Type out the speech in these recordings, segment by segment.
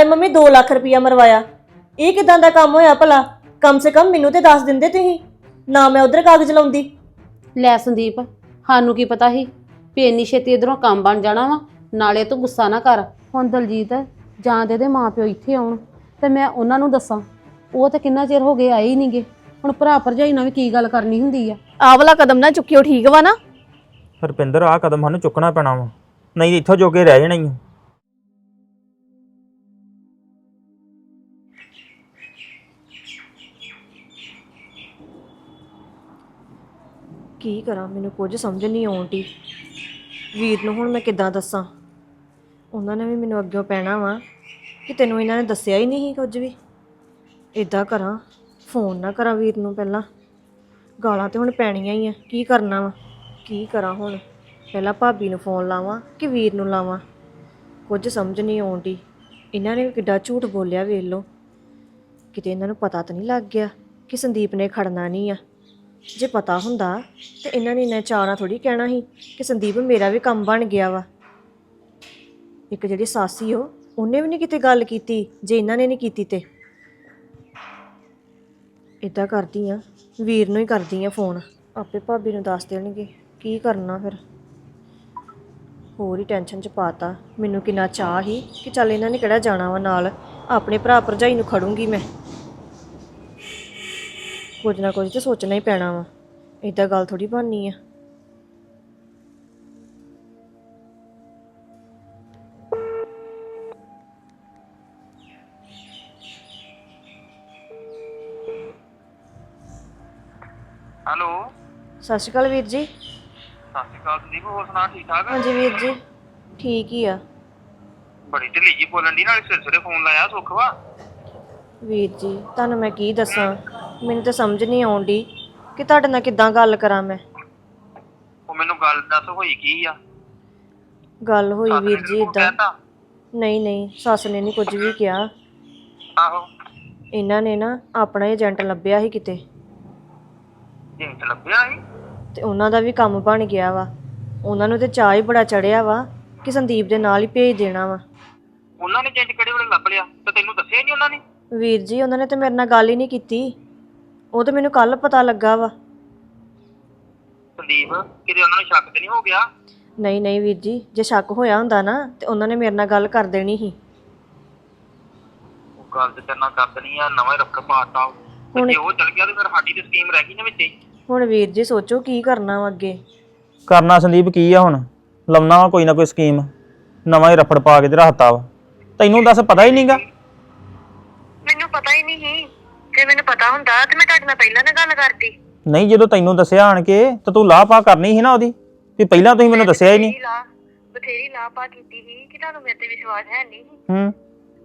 ਨਾਲੇ ਮੰਮੀ 2 ਲੱਖ ਰੁਪਇਆ ਮਰਵਾਇਆ। ਇਹ ਕਿਦਾਂ ਦਾ ਕੰਮ ਹੋਇਆ ਭਲਾ? ਕਮ ਸੇ ਕਮ ਮੈਨੂੰ ਤੇ ਦੱਸ ਦਿੰਦੇ ਤੁਸੀਂ। ਨਾ ਮੈਂ ਉਧਰ ਕਾਗਜ਼ ਲਾਉਂਦੀ। ਲੈ ਸੰਦੀਪ ਸਾਨੂੰ ਕੀ ਪਤਾ ਸੀ ਵੀ ਇੰਨੀ ਛੇਤੀ ਇਧਰੋਂ ਕੰਮ ਬਣ ਜਾਣਾ ਵਾ? ਨਾਲੇ ਤੂੰ ਗੁੱਸਾ ਨਾ ਕਰ। ਹੁਣ ਦਲਜੀਤ ਜਾਂ ਤੇ ਇਹਦੇ ਮਾਪਿਓ ਇੱਥੇ ਆਉਣ ਤੇ ਮੈਂ ਉਹਨਾਂ ਨੂੰ ਦੱਸਾਂ। ਉਹ ਤੇ ਕਿੰਨਾ ਚਿਰ ਹੋ ਗਿਆ ਆਏ ਹੀ ਨਹੀਂਗੇ। ਹੁਣ ਭਰਾ ਭਰਜਾਈ ਨਾਲ ਵੀ ਕੀ ਗੱਲ ਕਰਨੀ ਹੁੰਦੀ ਆ? ਆਹ ਵਾਲਾ ਕਦਮ ਨਾ ਚੁੱਕਿਓ ਠੀਕ ਵਾ ਨਾ। ਰੁਪਿੰਦਰ ਆਹ ਕਦਮ ਸਾਨੂੰ ਚੁੱਕਣਾ ਪੈਣਾ ਵਾ। ਨਹੀਂ ਇੱਥੋਂ ਜੋਗੇ ਰਹਿ ਜਾਣਾ ਹੀ ਆ। ਕੀ ਕਰਾਂ? ਮੈਨੂੰ ਕੁਝ ਸਮਝ ਨਹੀਂ ਆਉਂਦੀ। ਵੀਰ ਨੂੰ ਹੁਣ ਮੈਂ ਕਿੱਦਾਂ ਦੱਸਾਂ? ਉਹਨਾਂ ਨੇ ਵੀ ਮੈਨੂੰ ਅੱਗੇ ਪੈਣਾ ਵਾ ਕਿ ਤੈਨੂੰ ਇਹਨਾਂ ਨੇ ਦੱਸਿਆ ਹੀ ਨਹੀਂ ਕੁਝ ਵੀ। ਇਦਾਂ ਕਰਾਂ, ਫੋਨ ਨਾ ਕਰਾਂ ਵੀਰ ਨੂੰ ਪਹਿਲਾਂ। ਗਾਲਾਂ ਤੇ ਹੁਣ ਪੈਣੀਆਂ ਹੀ ਆ। ਕੀ ਕਰਨਾ ਵਾ? ਕੀ ਕਰਾਂ ਹੁਣ? ਪਹਿਲਾਂ ਭਾਬੀ ਨੂੰ ਫੋਨ ਲਾਵਾਂ ਕਿ ਵੀਰ ਨੂੰ ਲਾਵਾਂ? ਕੁਝ ਸਮਝ ਨਹੀਂ ਆਉਂਦੀ। ਇਹਨਾਂ ਨੇ ਵੀ ਕਿੱਡਾ ਝੂਠ ਬੋਲਿਆ ਵੇਖ ਲਓ। ਕਿਤੇ ਇਹਨਾਂ ਨੂੰ ਪਤਾ ਤਾਂ ਨਹੀਂ ਲੱਗ ਗਿਆ ਕਿ ਸੰਦੀਪ ਨੇ ਖੜਨਾ ਨਹੀਂ ਆ। ਜੇ ਪਤਾ ਹੁੰਦਾ ਤੇ ਇਹਨਾਂ ਨੇ ਇੰਨਾ ਚਾਅ ਨਾਲ ਥੋੜੀ ਕਹਿਣਾ ਸੀ ਕਿ ਸੰਦੀਪ ਮੇਰਾ ਵੀ ਕੰਮ ਬਣ ਗਿਆ ਵਾ। ਇੱਕ ਜਿਹੜੀ ਸਾਸੀ ਉਹ, ਉਹਨੇ ਵੀ ਨਹੀਂ ਕਿਤੇ ਗੱਲ ਕੀਤੀ ਜੇ ਇਹਨਾਂ ਨੇ ਨਹੀਂ ਕੀਤੀ ਤੇ। ਇਦਾਂ ਕਰਦੀ ਆ ਵੀਰ ਨੂੰ ਹੀ ਕਰਦੀ ਆ ਫੋਨ। ਆਪੇ ਭਾਬੀ ਨੂੰ ਦੱਸ ਦੇਣਗੇ ਕੀ ਕਰਨਾ ਫਿਰ। ਹੋਰ ਹੀ ਟੈਨਸ਼ਨ ਚ ਪਾਤਾ। ਮੈਨੂੰ ਕਿੰਨਾ ਚਾਹ ਸੀ ਕਿ ਚੱਲ ਇਹਨਾਂ ਨੇ ਕਿਹੜਾ ਜਾਣਾ ਵਾ ਨਾਲ। ਆਪਣੇ ਭਰਾ ਭਰਜਾਈ ਨੂੰ ਖੜੂੰਗੀ ਮੈਂ। ਕੁਝ ਨਾ ਕੁਝ ਤੇ ਸੋਚਣਾ ਹੀ ਪੈਣਾ ਵਾ। ਇਦਾਂ ਗੱਲ ਥੋੜੀ ਬਣਨੀ ਆ। ਹੈਲੋ। ਸਤਿ ਸ਼੍ਰੀ ਅਕਾਲ ਵੀਰ ਜੀ। ਸਤਿ ਸ਼੍ਰੀ ਅਕਾਲ ਸੰਦੀਪ ਹੋਰ ਸੁਣਾ ਠੀਕ ਠਾਕ? ਹਾਂਜੀ ਵੀਰ ਜੀ ਠੀਕ ਹੀ ਆ। ਬੜੀ ਢਿੱਲੀ ਜੀ ਬੋਲਣ ਦੀ ਨਾਲ ਸਿਰ ਸਿਰੇ ਫੋਨ ਲਾਇਆ ਸੁੱਖ ਵਾ? ਵੀਰ ਜੀ ਤੁਹਾਨੂੰ ਮੈਂ ਕੀ ਦੱਸਾਂ? ਮੈਨੂੰ ਤਾਂ ਸਮਝ ਨਹੀਂ ਆਉਂਦੀ ਕਿ ਤੁਹਾਡੇ ਨਾਲ ਕਿੱਦਾਂ ਗੱਲ ਕਰਾਂ ਮੈਂ। ਉਹ ਮੈਨੂੰ ਗੱਲ ਦੱਸ ਹੋਈ ਕੀ ਆ? ਗੱਲ ਹੋਈ ਸੱਸ ਨੇ ਵੀਰ ਜੀ ਤੈਨੂੰ ਇਦਾਂ ਕਹਿਤਾ? ਨਹੀਂ ਨਹੀਂ ਸੱਸ ਨੇ ਨਹੀਂ ਕੁਝ ਵੀ ਕਿਹਾ। ਆਹੋ। ਇਹਨਾਂ ਨੇ ਨਾ ਆਪਣਾ ਏਜੰਟ ਲੱਭਿਆ ਸੀ ਕਿਤੇ। ਜਿੰਟ ਲੱਭਿਆ ਸੀ? ਤੇ ਉਹਨਾਂ ਦਾ ਵੀ ਕੰਮ ਬਣ ਗਿਆ ਵਾ। ਉਹਨਾਂ ਨੂੰ ਤੇ ਚਾਹ ਹੀ ਬੜਾ ਚੜਿਆ ਵਾ ਕਿ ਸੰਦੀਪ ਦੇ ਨਾਲ ਹੀ ਭੇਜ ਦੇਣਾ ਵਾ। ਉਹਨਾਂ ਨੇ ਜੰਟ ਕਿਹੜੇ ਵੇਲੇ ਲੱਭ ਲਿਆ? ਤੇ ਤੈਨੂੰ ਦੱਸਿਆ ਨਹੀਂ ਉਹਨਾਂ ਨੇ? ਵੀਰ ਜੀ ਉਹਨਾਂ ਨੇ ਤੇ ਮੇਰੇ ਨਾਲ ਗੱਲ ਹੀ ਨਹੀਂ ਕੀਤੀ। ਉਹ ਤਾਂ ਮੈਨੂੰ ਕੱਲ ਪਤਾ ਲੱਗਾ ਵਾ। ਸੰਦੀਪ ਕਿਤੇ ਉਹਨਾਂ ਨੂੰ ਸ਼ੱਕ ਤੇ ਨਹੀਂ ਹੋ ਗਿਆ? ਨਹੀਂ ਨਹੀਂ ਵੀਰ ਜੀ ਜੇ ਸ਼ੱਕ ਹੋਇਆ ਹੁੰਦਾ ਨਾ ਤੇ ਉਹਨਾਂ ਨੇ ਮੇਰੇ ਨਾਲ ਗੱਲ ਕਰ ਦੇਣੀ ਸੀ। ਉਹ ਗੱਲ ਤੇ ਤੇਰੇ ਨਾਲ ਕਰ ਦੇਣੀ ਆ ਨਵਾਂ ਹੀ ਰੱਖ ਪਾਤਾ। ਜੇ ਉਹ ਚਲ ਗਿਆ ਤੇ ਫਿਰ ਸਾਡੀ ਤੇ ਸਕੀਮ ਰਹਿ ਗਈ ਨਾ ਵਿੱਚ ਹੀ। ਹੁਣ ਵੀਰ ਜੀ ਸੋਚੋ ਕੀ ਕਰਨਾ ਵਾ ਅੱਗੇ। ਕਰਨਾ ਸੰਦੀਪ ਕੀ ਆ ਹੁਣ? ਲਾਉਣਾ ਵਾ ਕੋਈ ਨਾ ਕੋਈ ਸਕੀਮ ਨਵਾਂ ਹੀ ਰਫੜ ਪਾ ਕੇ ਤੇ ਰੱਖਤਾ ਵਾ। ਤੈਨੂੰ ਦੱਸ ਪਤਾ ਹੀ ਨਹੀਂਗਾ ਮੈਨੂੰ ਪਤਾ ਹੀ ਨਹੀਂ ਸੀ। ਜੇ ਮੈਨੂੰ ਪਤਾ ਹੁੰਦਾ ਤੇ ਮੈਂ ਤੁਹਾਡੇ ਨਾਲ ਪਹਿਲਾਂ ਨਾ ਗੱਲ ਕਰਦੀ। ਨਹੀਂ ਜਦੋਂ ਤੈਨੂੰ ਦੱਸਿਆ ਆਣ ਕੇ ਤਾਂ ਤੂੰ ਲਾਹ ਪਾ ਕਰਨੀ ਸੀ ਨਾ ਉਹਦੀ। ਵੀ ਪਹਿਲਾਂ ਤੁਸੀਂ ਮੈਨੂੰ ਦੱਸਿਆ ਹੀ ਨਹੀਂ। ਬਥੇਰੀ ਲਾ ਬਥੇਰੀ ਲਾਪਾ ਕੀਤੀ ਸੀ ਕਿ ਤੁਹਾਨੂੰ ਮੇਰੇ ਤੇ ਵਿਸ਼ਵਾਸ ਹੈ ਨਹੀਂ। ਸੀ। ਹੂੰ।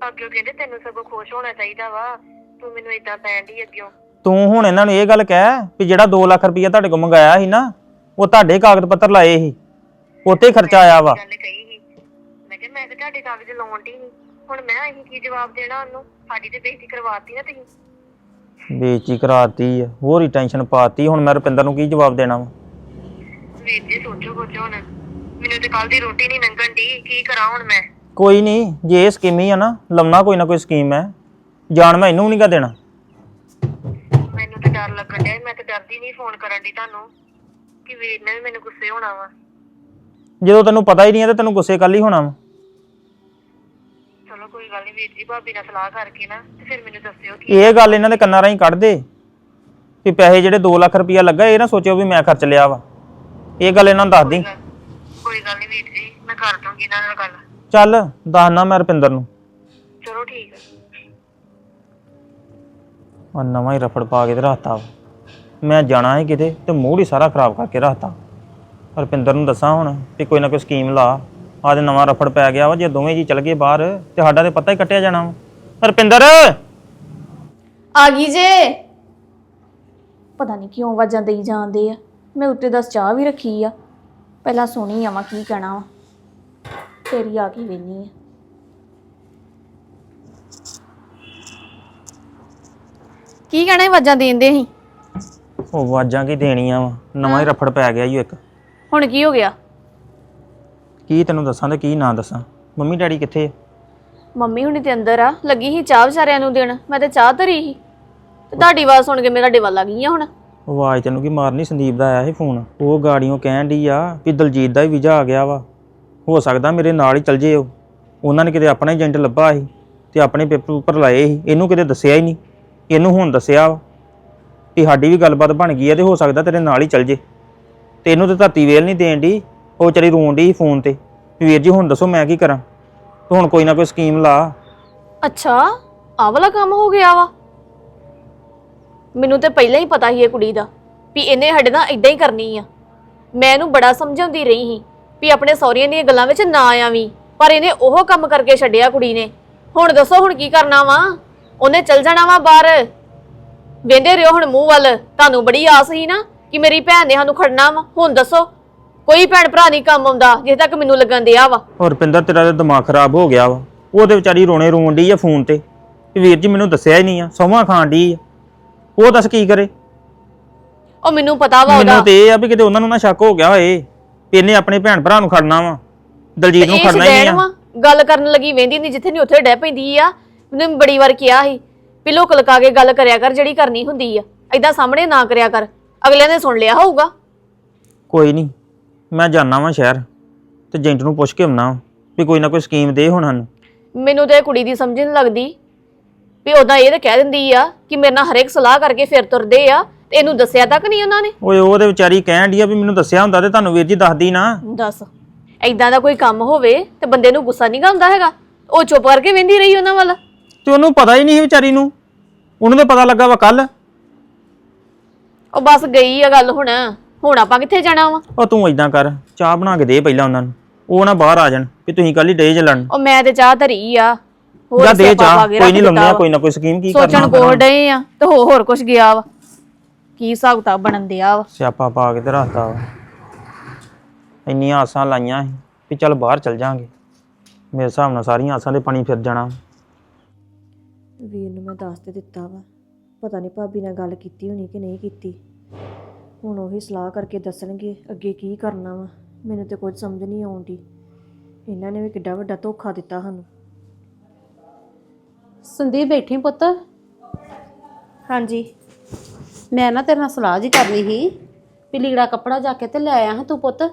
ਅੱਗੇ ਕਹਿੰਦੇ ਤੈਨੂੰ ਸਗੋਂ ਖੁਸ਼ ਹੋਣਾ ਚਾਹੀਦਾ ਵਾ ਤੂੰ ਮੈਨੂੰ ਇਦਾਂ ਪੈਣ ਦੀ ਅੱਗਿਓ। ਤੂੰ ਹੁਣ ਇਹਨਾਂ ਨੂੰ ਇਹ ਗੱਲ ਕਹਿ ਵੀ ਜਿਹੜਾ 2 ਲੱਖ ਰੁਪਈਆ ਤੁਹਾਡੇ ਕੋਲ ਮੰਗਾਇਆ ਸੀ ਨਾ ਉਹ ਤੁਹਾਡੇ ਕਾਗਜ਼ ਪੱਤਰ ਲਾਏ ਸੀ। ਉੱਤੇ ਖਰਚਾ ਆਇਆ ਵਾ। ਗੱਲ ਕਹੀ ਸੀ। ਮੈਂ ਕਿਹਾ ਮੈਂ ਤਾਂ ਤੁਹਾਡੇ ਕਾਗਜ਼ ਲਾਉਣ ਦੀ ਨਹੀਂ ਹੁਣ ਮੈਂ ਅਸੀਂ ਕੀ ਜਵਾਬ ਦੇਣਾ ਉਹਨੂੰ? ਸਾਡੀ ਤੇ ਬੇਇੱਜ਼ਤੀ ਕਰਵਾਤੀ ਨਾ ਤੁਸੀਂ। ਬੇਇੱਜ਼ਤੀ ਕਰਾਤੀ ਆ ਹੋਰ ਹੀ ਟੈਨਸ਼ਨ ਪਾਤੀ ਹੁਣ ਮੈਂ ਰੁਪਿੰਦਰ ਨੂੰ ਕੀ ਜਵਾਬ ਦੇਣਾ ਵਾ? ਵੀਰ ਜੀ ਸੋਚੋ ਕੁਝ ਹੁਣ ਮੈਨੂੰ ਤੇ ਕੱਲ ਦੀ ਰੋਟੀ ਨਹੀਂ ਲੰਘਣ ਦੀ ਕੀ ਕਰਾਂ ਹੁਣ ਮੈਂ? ਕੋਈ ਨਹੀਂ ਜੇ ਇਹ ਸਕੀਮ ਹੀ ਆ ਨਾ ਲਾਉਣਾ ਕੋਈ ਨਾ ਕੋਈ ਸਕੀਮ ਹੈ ਜਾਣ ਮੈਂ ਇਹਨੂੰ ਨਹੀਂ ਗਾ ਦੇਣਾ। ਮੈਨੂੰ ਤੇ ਡਰ ਲੱਗਣ ਡਿਆ ਮੈਂ ਤੇ ਡਰਦੀ ਨਹੀਂ ਫੋਨ ਕਰਨ ਦੀ ਤੁਹਾਨੂੰ ਕਿ ਵੀਰ ਨੇ ਵੀ ਮੈਨੂੰ ਗੁੱਸੇ ਹੋਣਾ ਵਾ। ਜਦੋਂ ਤੈਨੂੰ ਪਤਾ ਹੀ ਨਹੀਂ ਹੈ ਤੇ ਤੈਨੂੰ ਗੁੱਸੇ ਕੱਲ ਹੀ ਹੋਣਾ ਵਾ। ਕੋਈ ਗੱਲ ਨਹੀਂ ਵੀਰ ਜੀ ਭਾਬੀ ਨਾਲ ਸਲਾਹ ਕਰਕੇ ਨਾ ਤੇ ਫਿਰ ਮੈਨੂੰ ਦੱਸਿਓ ਕਿ ਇਹ ਗੱਲ ਇਹਨਾਂ ਦੇ ਕੰਨਾਂ ਰਾਹੀਂ ਕੱਢ ਦੇ ਵੀ ਪੈਸੇ ਜਿਹੜੇ 2 ਲੱਖ ਰੁਪਈਆ ਲੱਗਾ ਇਹ ਨਾ ਸੋਚਿਓ ਵੀ ਮੈਂ ਖਰਚ ਲਿਆ ਵਾ। ਇਹ ਗੱਲ ਇਹਨਾਂ ਨੂੰ ਦੱਸ ਦੀ। ਕੋਈ ਗੱਲ ਨਹੀਂ ਵੀਰ ਜੀ ਮੈਂ ਕਰ ਦੂੰਗੀ ਇਹਨਾਂ ਨਾਲ ਗੱਲ। ਚੱਲ ਦੱਸਣਾ ਮੈਂ ਰੁਪਿੰਦਰ ਨੂੰ। ਚਲੋ ਠੀਕ ਹੈ ਆ ਨਵਾਂ ਹੀ ਰਫੜ ਪਾ ਕੇ ਤੇ ਰੱਖਤਾ ਵਾ। ਮੈਂ ਜਾਣਾ ਹੈ ਕਿਤੇ ਤੇ ਮੂਡ ਹੀ ਸਾਰਾ ਖਰਾਬ ਕਰਕੇ ਰੱਖਤਾ। ਰੁਪਿੰਦਰ ਨੂੰ ਦੱਸਾਂ ਹੁਣ ਵੀ ਕੋਈ ਨਾ ਕੋਈ ਸਕੀਮ ਲਾ। ਆਹ ਤੇ ਨਵਾਂ ਰਫੜ ਪੈ ਗਿਆ ਵਾ ਜੇ ਦੋਵੇਂ ਜੀ ਚੱਲ ਗਏ ਬਾਹਰ ਤੇ ਸਾਡਾ ਤੇ ਪਤਾ ਹੀ ਕੱਟਿਆ ਜਾਣਾ ਵਾ। ਰੁਪਿੰਦਰ ਆ ਗਈ ਜੇ। ਪਤਾ ਨਹੀਂ ਕਿਉਂ ਆਵਾਜ਼ਾਂ ਦੇਈ ਜਾਂਦੇ ਆ। ਮੈਂ ਉੱਤੇ ਦਸ ਚਾਹ ਵੀ ਰੱਖੀ ਆ। ਪਹਿਲਾਂ ਸੁਣੀ ਆਵਾਂ ਕੀ ਕਹਿਣਾ ਵਾ। ਤੇਰੀ ਆ ਕੇ ਵੇਨੀ ਆ। ਕੀ ਕਹਿਣਾ ਆਵਾਜ਼ਾਂ ਦੇਂਦੇ ਸੀ ਉਹ ਆਵਾਜ਼ਾਂ ਕੀ ਦੇਣੀਆਂ ਵਾ? ਨਵਾਂ ਹੀ ਰਫੜ ਪੈ ਗਿਆ ਓ ਇੱਕ। ਹੁਣ ਕੀ ਹੋ ਗਿਆ? ਕੀ ਤੈਨੂੰ ਦੱਸਾਂ ਤੇ ਕੀ ਨਾ ਦੱਸਾਂ? ਮੰਮੀ ਡੈਡੀ ਕਿੱਥੇ ਆ? ਮੰਮੀ ਹੁਣੀ ਤੇ ਅੰਦਰ ਆ ਲੱਗੀ ਸੀ ਚਾਹ ਵਿਚਾਰਿਆਂ ਨੂੰ ਦੇਣ। ਮੈਂ ਤੇ ਚਾਹ ਧਰੀ ਸੀ। ਤੇ ਤੁਹਾਡੀ ਆਵਾਜ਼ ਸੁਣ ਕੇ ਮੇਰਾ ਡਿਵਲ ਆ ਗਈ ਆ ਹੁਣ। ਆਵਾਜ਼ ਤੈਨੂੰ ਕੀ ਮਾਰਨੀ? ਸੰਦੀਪ ਦਾ ਆਇਆ ਸੀ ਫੋਨ। ਉਹ ਗਾੜੀਆਂ ਕਹਿਣ ਡਈ ਆ ਵੀ ਦਲਜੀਤ ਦਾ ਹੀ ਵੀਜ਼ਾ ਆ ਗਿਆ ਵਾ। ਹੋ ਸਕਦਾ ਮੇਰੇ ਨਾਲ ਹੀ ਚੱਲ ਜੇ ਉਹ। ਉਹਨਾਂ ਨੇ ਕਿਤੇ ਆਪਣਾ ਏਜੰਟ ਲੱਭਾ ਸੀ ਤੇ ਆਪਣੇ ਪੇਪਰ ਉੱਪਰ ਲਾਏ ਸੀ। ਇਹਨੂੰ ਕਿਤੇ ਦੱਸਿਆ ਹੀ ਨਹੀਂ। ਇਹਨੂੰ ਹੁਣ ਦੱਸਿਆ ਵਾ ਵੀ ਸਾਡੀ ਵੀ ਗੱਲਬਾਤ ਬਣ ਗਈ ਹੈ ਤੇ ਹੋ ਸਕਦਾ ਤੇਰੇ ਨਾਲ ਹੀ ਚੱਲ ਜੇ। ਤੇ ਇਹਨੂੰ ਤੇ ਧਰਤੀ ਵੇਲ ਨਹੀਂ ਦੇਣ ਦੀ ਉਹ ਚਲੀ ਰੋਣ ਡਈ ਫੋਨ ਤੇ ਵੀ ਵੀਰ ਜੀ ਹੁਣ ਦੱਸੋ ਮੈਂ ਕੀ ਕਰਾਂ? ਤੂੰ ਹੁਣ ਕੋਈ ਨਾ ਕੋਈ ਸਕੀਮ ਲਾ। ਅੱਛਾ, ਆਹ ਵਾਲਾ ਕੰਮ ਹੋ ਗਿਆ ਵਾ। ਮੈਨੂੰ ਤੇ ਪਹਿਲਾਂ ਹੀ ਪਤਾ ਸੀ ਇਹ ਕੁੜੀ ਦਾ ਵੀ ਇਹਨੇ ਸਾਡੇ ਨਾਲ ਇਦਾਂ ਹੀ ਕਰਨੀ ਆ। ਮੈਂ ਇਹਨੂੰ ਬੜਾ ਸਮਝਾਉਂਦੀ ਰਹੀ ਸੀ ਵੀ ਆਪਣੇ ਸਹੁਰਿਆਂ ਦੀਆਂ ਗੱਲਾਂ ਵਿੱਚ ਨਾ ਆਵੀਂ, ਪਰ ਇਹਨੇ ਉਹ ਕੰਮ ਕਰਕੇ ਛੱਡਿਆ ਕੁੜੀ ਨੇ। ਹੁਣ ਦੱਸੋ ਹੁਣ ਕੀ ਕਰਨਾ ਵਾ? ਉਹਨੇ ਚੱਲ ਜਾਣਾ ਵਾ ਬਾਹਰ। ਵੇਂਦੇ ਰਿਓ ਹੁਣ ਮੂੰਹ ਵੱਲ। ਤੁਹਾਨੂੰ ਬੜੀ ਆਸ ਸੀ ਨਾ ਕਿ ਮੇਰੀ ਭੈਣ ਨੇ ਸਾਨੂੰ ਖੜਨਾ ਵਾ। ਹੁਣ ਦੱਸੋ। ਕੋਈ ਭੈਣ ਭਰਾ ਨਹੀਂ ਕੰਮ ਆਉਂਦਾ ਜਿੱਥੇ ਤੱਕ ਮੈਨੂੰ ਲੱਗਣ ਦਿਆ ਵਾ। ਔਰ ਰੁਪਿੰਦਰ ਤੇਰਾ ਤਾਂ ਦਿਮਾਗ ਖਰਾਬ ਹੋ ਗਿਆ ਵਾ। ਉਹ ਤੇ ਵਿਚਾਰੀ ਰੋਣੇ ਰੋਣ ਡਈ ਆ ਫੋਨ ਤੇ। ਵੀ ਵੀਰ ਜੀ ਮੈਨੂੰ ਦੱਸਿਆ ਹੀ ਨਹੀਂ ਆ ਸੌਵਾਂ ਖਾਣ ਡਈ ਆ। ਉਹ ਦੱਸ ਕੀ ਕਰੇ? ਉਹ ਮੈਨੂੰ ਪਤਾ ਵਾ ਉਹਦਾ। ਮੈਨੂੰ ਤੇ ਇਹ ਆ ਵੀ ਕਿਤੇ ਉਹਨਾਂ ਨੂੰ ਨਾ ਸ਼ੱਕ ਹੋ ਗਿਆ ਹੋਏ ਵੀ ਇਹਨੇ ਆਪਣੇ ਭੈਣ ਭਰਾ ਨੂੰ ਖੜਨਾ ਵਾ। ਦਲਜੀਤ ਨੂੰ ਇਹ ਖੜਨਾ ਹੀ ਨਹੀਂ ਸ਼ਦੈਣ ਆ। ਵਾ ਗੱਲ ਕਰਨ ਲੱਗੀ ਵੇਂਦੀ ਨਹੀਂ ਜਿੱਥੇ ਨਹੀਂ ਉੱਥੇ ਡੈ ਪੈਂਦੀ ਆ। ਮੈਨੂੰ ਬੜੀ ਵਾਰ ਕਿਹਾ ਸੀ ਵੀ ਲੋਕ ਲਕਾ ਕੇ ਗੱਲ ਕਰਿਆ ਕਰ ਜਿਹੜੀ ਕਰਨੀ ਹੁੰਦੀ ਆ। ਐਦਾਂ ਸਾਹਮਣੇ ਨਾ ਕਰਿਆ ਕਰ ਅਗਲਿਆਂ ਨੇ ਸੁਣ ਲਿਆ ਹੋਊਗਾ। ਕੋਈ ਨਹੀਂ ਮੈਂ ਜਾਣਾ ਵਾਂ ਸ਼ਹਿਰ ਤੇ ਏਜੰਟ ਨੂੰ ਪੁੱਛ ਕੇ ਆਉਣਾ ਵੀ ਕੋਈ ਨਾ ਕੋਈ ਸਕੀਮ ਦੇ ਹੁਣ ਸਾਨੂੰ। ਮੈਨੂੰ ਤੇ ਇਹ ਕੁੜੀ ਦੀ ਸਮਝ ਨਹੀਂ ਲੱਗਦੀ ਵੀ ਉਦਾਂ ਇਹ ਤਾਂ ਕਹਿ ਦਿੰਦੀ ਆ ਕਿ ਮੇਰੇ ਨਾਲ ਹਰੇਕ ਸਲਾਹ ਕਰਕੇ ਫਿਰ ਤੁਰਦੇ ਆ ਤੇ ਇਹਨੂੰ ਦੱਸਿਆ ਤੱਕ ਨਹੀਂ ਉਹਨਾਂ ਨੇ? ਓਏ ਉਹਦੇ ਵਿਚਾਰੀ ਕਹਿਣ ਡਈ ਆ ਵੀ ਮੈਨੂੰ ਦੱਸਿਆ ਹੁੰਦਾ ਤੇ ਤੁਹਾਨੂੰ ਵੀਰ ਜੀ ਦੱਸਦੀ ਨਾ। ਦੱਸ। ਐਦਾਂ ਦਾ ਕੋਈ ਕੰਮ ਹੋਵੇ ਤੇ ਬੰਦੇ ਨੂੰ ਗੁੱਸਾ ਨਹੀਂ ਆਉਂਦਾ ਹੈਗਾ। ਉਹ ਚੁੱਪ ਕਰਕੇ ਵੇਂਦੀ ਰਹੀ ਉਹਨਾਂ ਵੱਲ। ਤੇ ਉਹਨੂੰ ਪਤਾ ਹੀ ਨਹੀਂ ਸੀ ਵਿਚਾਰੀ ਨੂੰ। ਉਹਨੂੰ ਤਾਂ ਪਤਾ ਲੱਗਾ ਵਾ ਕੱਲ ਉਹ ਬਸ ਗਈ ਆ ਗੱਲ ਹੁਣ। ਹੁਣ ਆਪਾਂ ਕਿੱਥੇ ਜਾਣਾ ਵਾ? ਉਹ ਤੂੰ ਇਦਾਂ ਕਰ ਚਾਹ ਬਣਾ ਕੇ ਦੇ ਪਹਿਲਾਂ ਉਹਨਾਂ ਨੂੰ। ਉਹ ਨਾ ਬਾਹਰ ਆ ਜਾਣ ਵੀ ਤੁਸੀਂ ਕੱਲ ਹੀ ਡੇ ਚੱਲਣ ਉਹ ਮੈਂ ਤੇ ਚਾਹ ਧਰੀ ਆ। ਹੋਰ ਜਾਂ ਦੇ ਸਿਆਪਾ ਚਾਹ ਪਾ ਕੇ ਕੋਈ ਨਹੀਂ ਰੱਖ ਲਾਉਂਦੇ ਆ ਦਿੱਤਾ ਕੋਈ ਨਾ ਕੋਈ ਸਕੀਮ ਕੀ ਸੋਚਣ ਕਰਨਾ ਕੋਲ ਡਏ ਆ ਤੇ ਹੋ ਹੋਰ ਕੁਝ ਗਿਆ ਵਾ। ਕੀ ਹਿਸਾਬ ਕਿਤਾਬ ਬਣਨ ਦਿਆ ਵਾ? ਸਿਆਪਾ ਪਾ ਕੇ ਤੇ ਵਾ। ਇੰਨੀਆਂ ਆਸਾਂ ਲਾਈਆਂ ਸੀ ਵੀ ਚੱਲ ਬਾਹਰ ਚੱਲ ਜਾਾਂਗੇ। ਮੇਰੇ ਹਿਸਾਬ ਨਾਲ ਸਾਰੀਆਂ ਆਸਾਂ ਦੇ ਪਾਣੀ ਫਿਰ ਜਾਣਾ। ਵੀਰ ਨੂੰ ਮੈਂ ਦੱਸ ਤੇ ਦਿੱਤਾ ਵਾ। ਪਤਾ ਨਹੀਂ ਭਾਬੀ ਨਾਲ ਗੱਲ ਕੀਤੀ ਹੋਣੀ ਕਿ ਨਹੀਂ ਕੀਤੀ। ਹੁਣ ਉਹੀ ਸਲਾਹ ਕਰਕੇ ਦੱਸਣਗੇ ਅੱਗੇ ਕੀ ਕਰਨਾ ਵਾ। ਮੈਨੂੰ ਤੇ ਕੁਝ ਸਮਝ ਨਹੀਂ ਆਉਂਦੀ। ਇਹਨਾਂ ਨੇ ਵੀ ਕਿੱਡਾ ਵੱਡਾ ਧੋਖਾ ਦਿੱਤਾ ਸਾਨੂੰ। ਸੰਦੀਪ ਬੈਠੀ ਪੁੱਤ? ਹਾਂਜੀ। ਮੈਂ ਨਾ ਤੇਰੇ ਨਾਲ ਸਲਾਹ ਜੀ ਕਰਨੀ ਸੀ ਵੀ ਲੀੜਾ ਕੱਪੜਾ ਜਾ ਕੇ ਤੇ ਲੈ ਆਇਆ ਹਾਂ ਤੂੰ ਪੁੱਤ।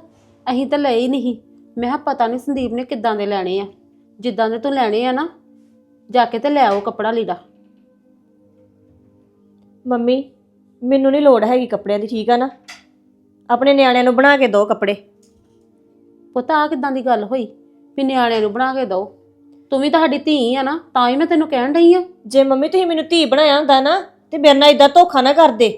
ਅਸੀਂ ਤਾਂ ਲਏ ਹੀ ਨਹੀਂ। ਮੈਂ ਕਿਹਾ ਪਤਾ ਨਹੀਂ ਸੰਦੀਪ ਨੇ ਕਿੱਦਾਂ ਦੇ ਲੈਣੇ ਆ। ਜਿੱਦਾਂ ਦੇ ਤੂੰ ਲੈਣੇ ਆ ਨਾ ਜਾ ਕੇ ਤੇ ਲੈ ਆਓ ਕੱਪੜਾ ਲੀੜਾ। ਮੰਮੀ ਮੈਨੂੰ ਨਹੀਂ ਲੋੜ ਹੈਗੀ ਕੱਪੜਿਆਂ ਦੀ ਠੀਕ ਆ ਨਾ? ਆਪਣੇ ਨਿਆਣਿਆਂ ਨੂੰ ਬਣਾ ਕੇ ਦਿਓ ਕੱਪੜੇ। ਪੁੱਤ ਆ ਕਿੱਦਾਂ ਦੀ ਗੱਲ ਹੋਈ? ਵੀ ਨਿਆਣਿਆਂ ਨੂੰ ਬਣਾ ਕੇ ਦਓ ਤੂੰ ਵੀ ਤੁਹਾਡੀ ਧੀ ਆ ਨਾ ਤਾਂ ਹੀ ਮੈਂ ਤੈਨੂੰ ਕਹਿਣ ਡਈ ਆ। ਜੇ ਮੰਮੀ ਤੁਸੀਂ ਮੈਨੂੰ ਧੀ ਬਣਾਇਆ ਹੁੰਦਾ ਨਾ ਤੇ ਮੇਰੇ ਨਾਲ ਇਦਾਂ ਧੋਖਾ ਨਾ ਕਰਦੇ।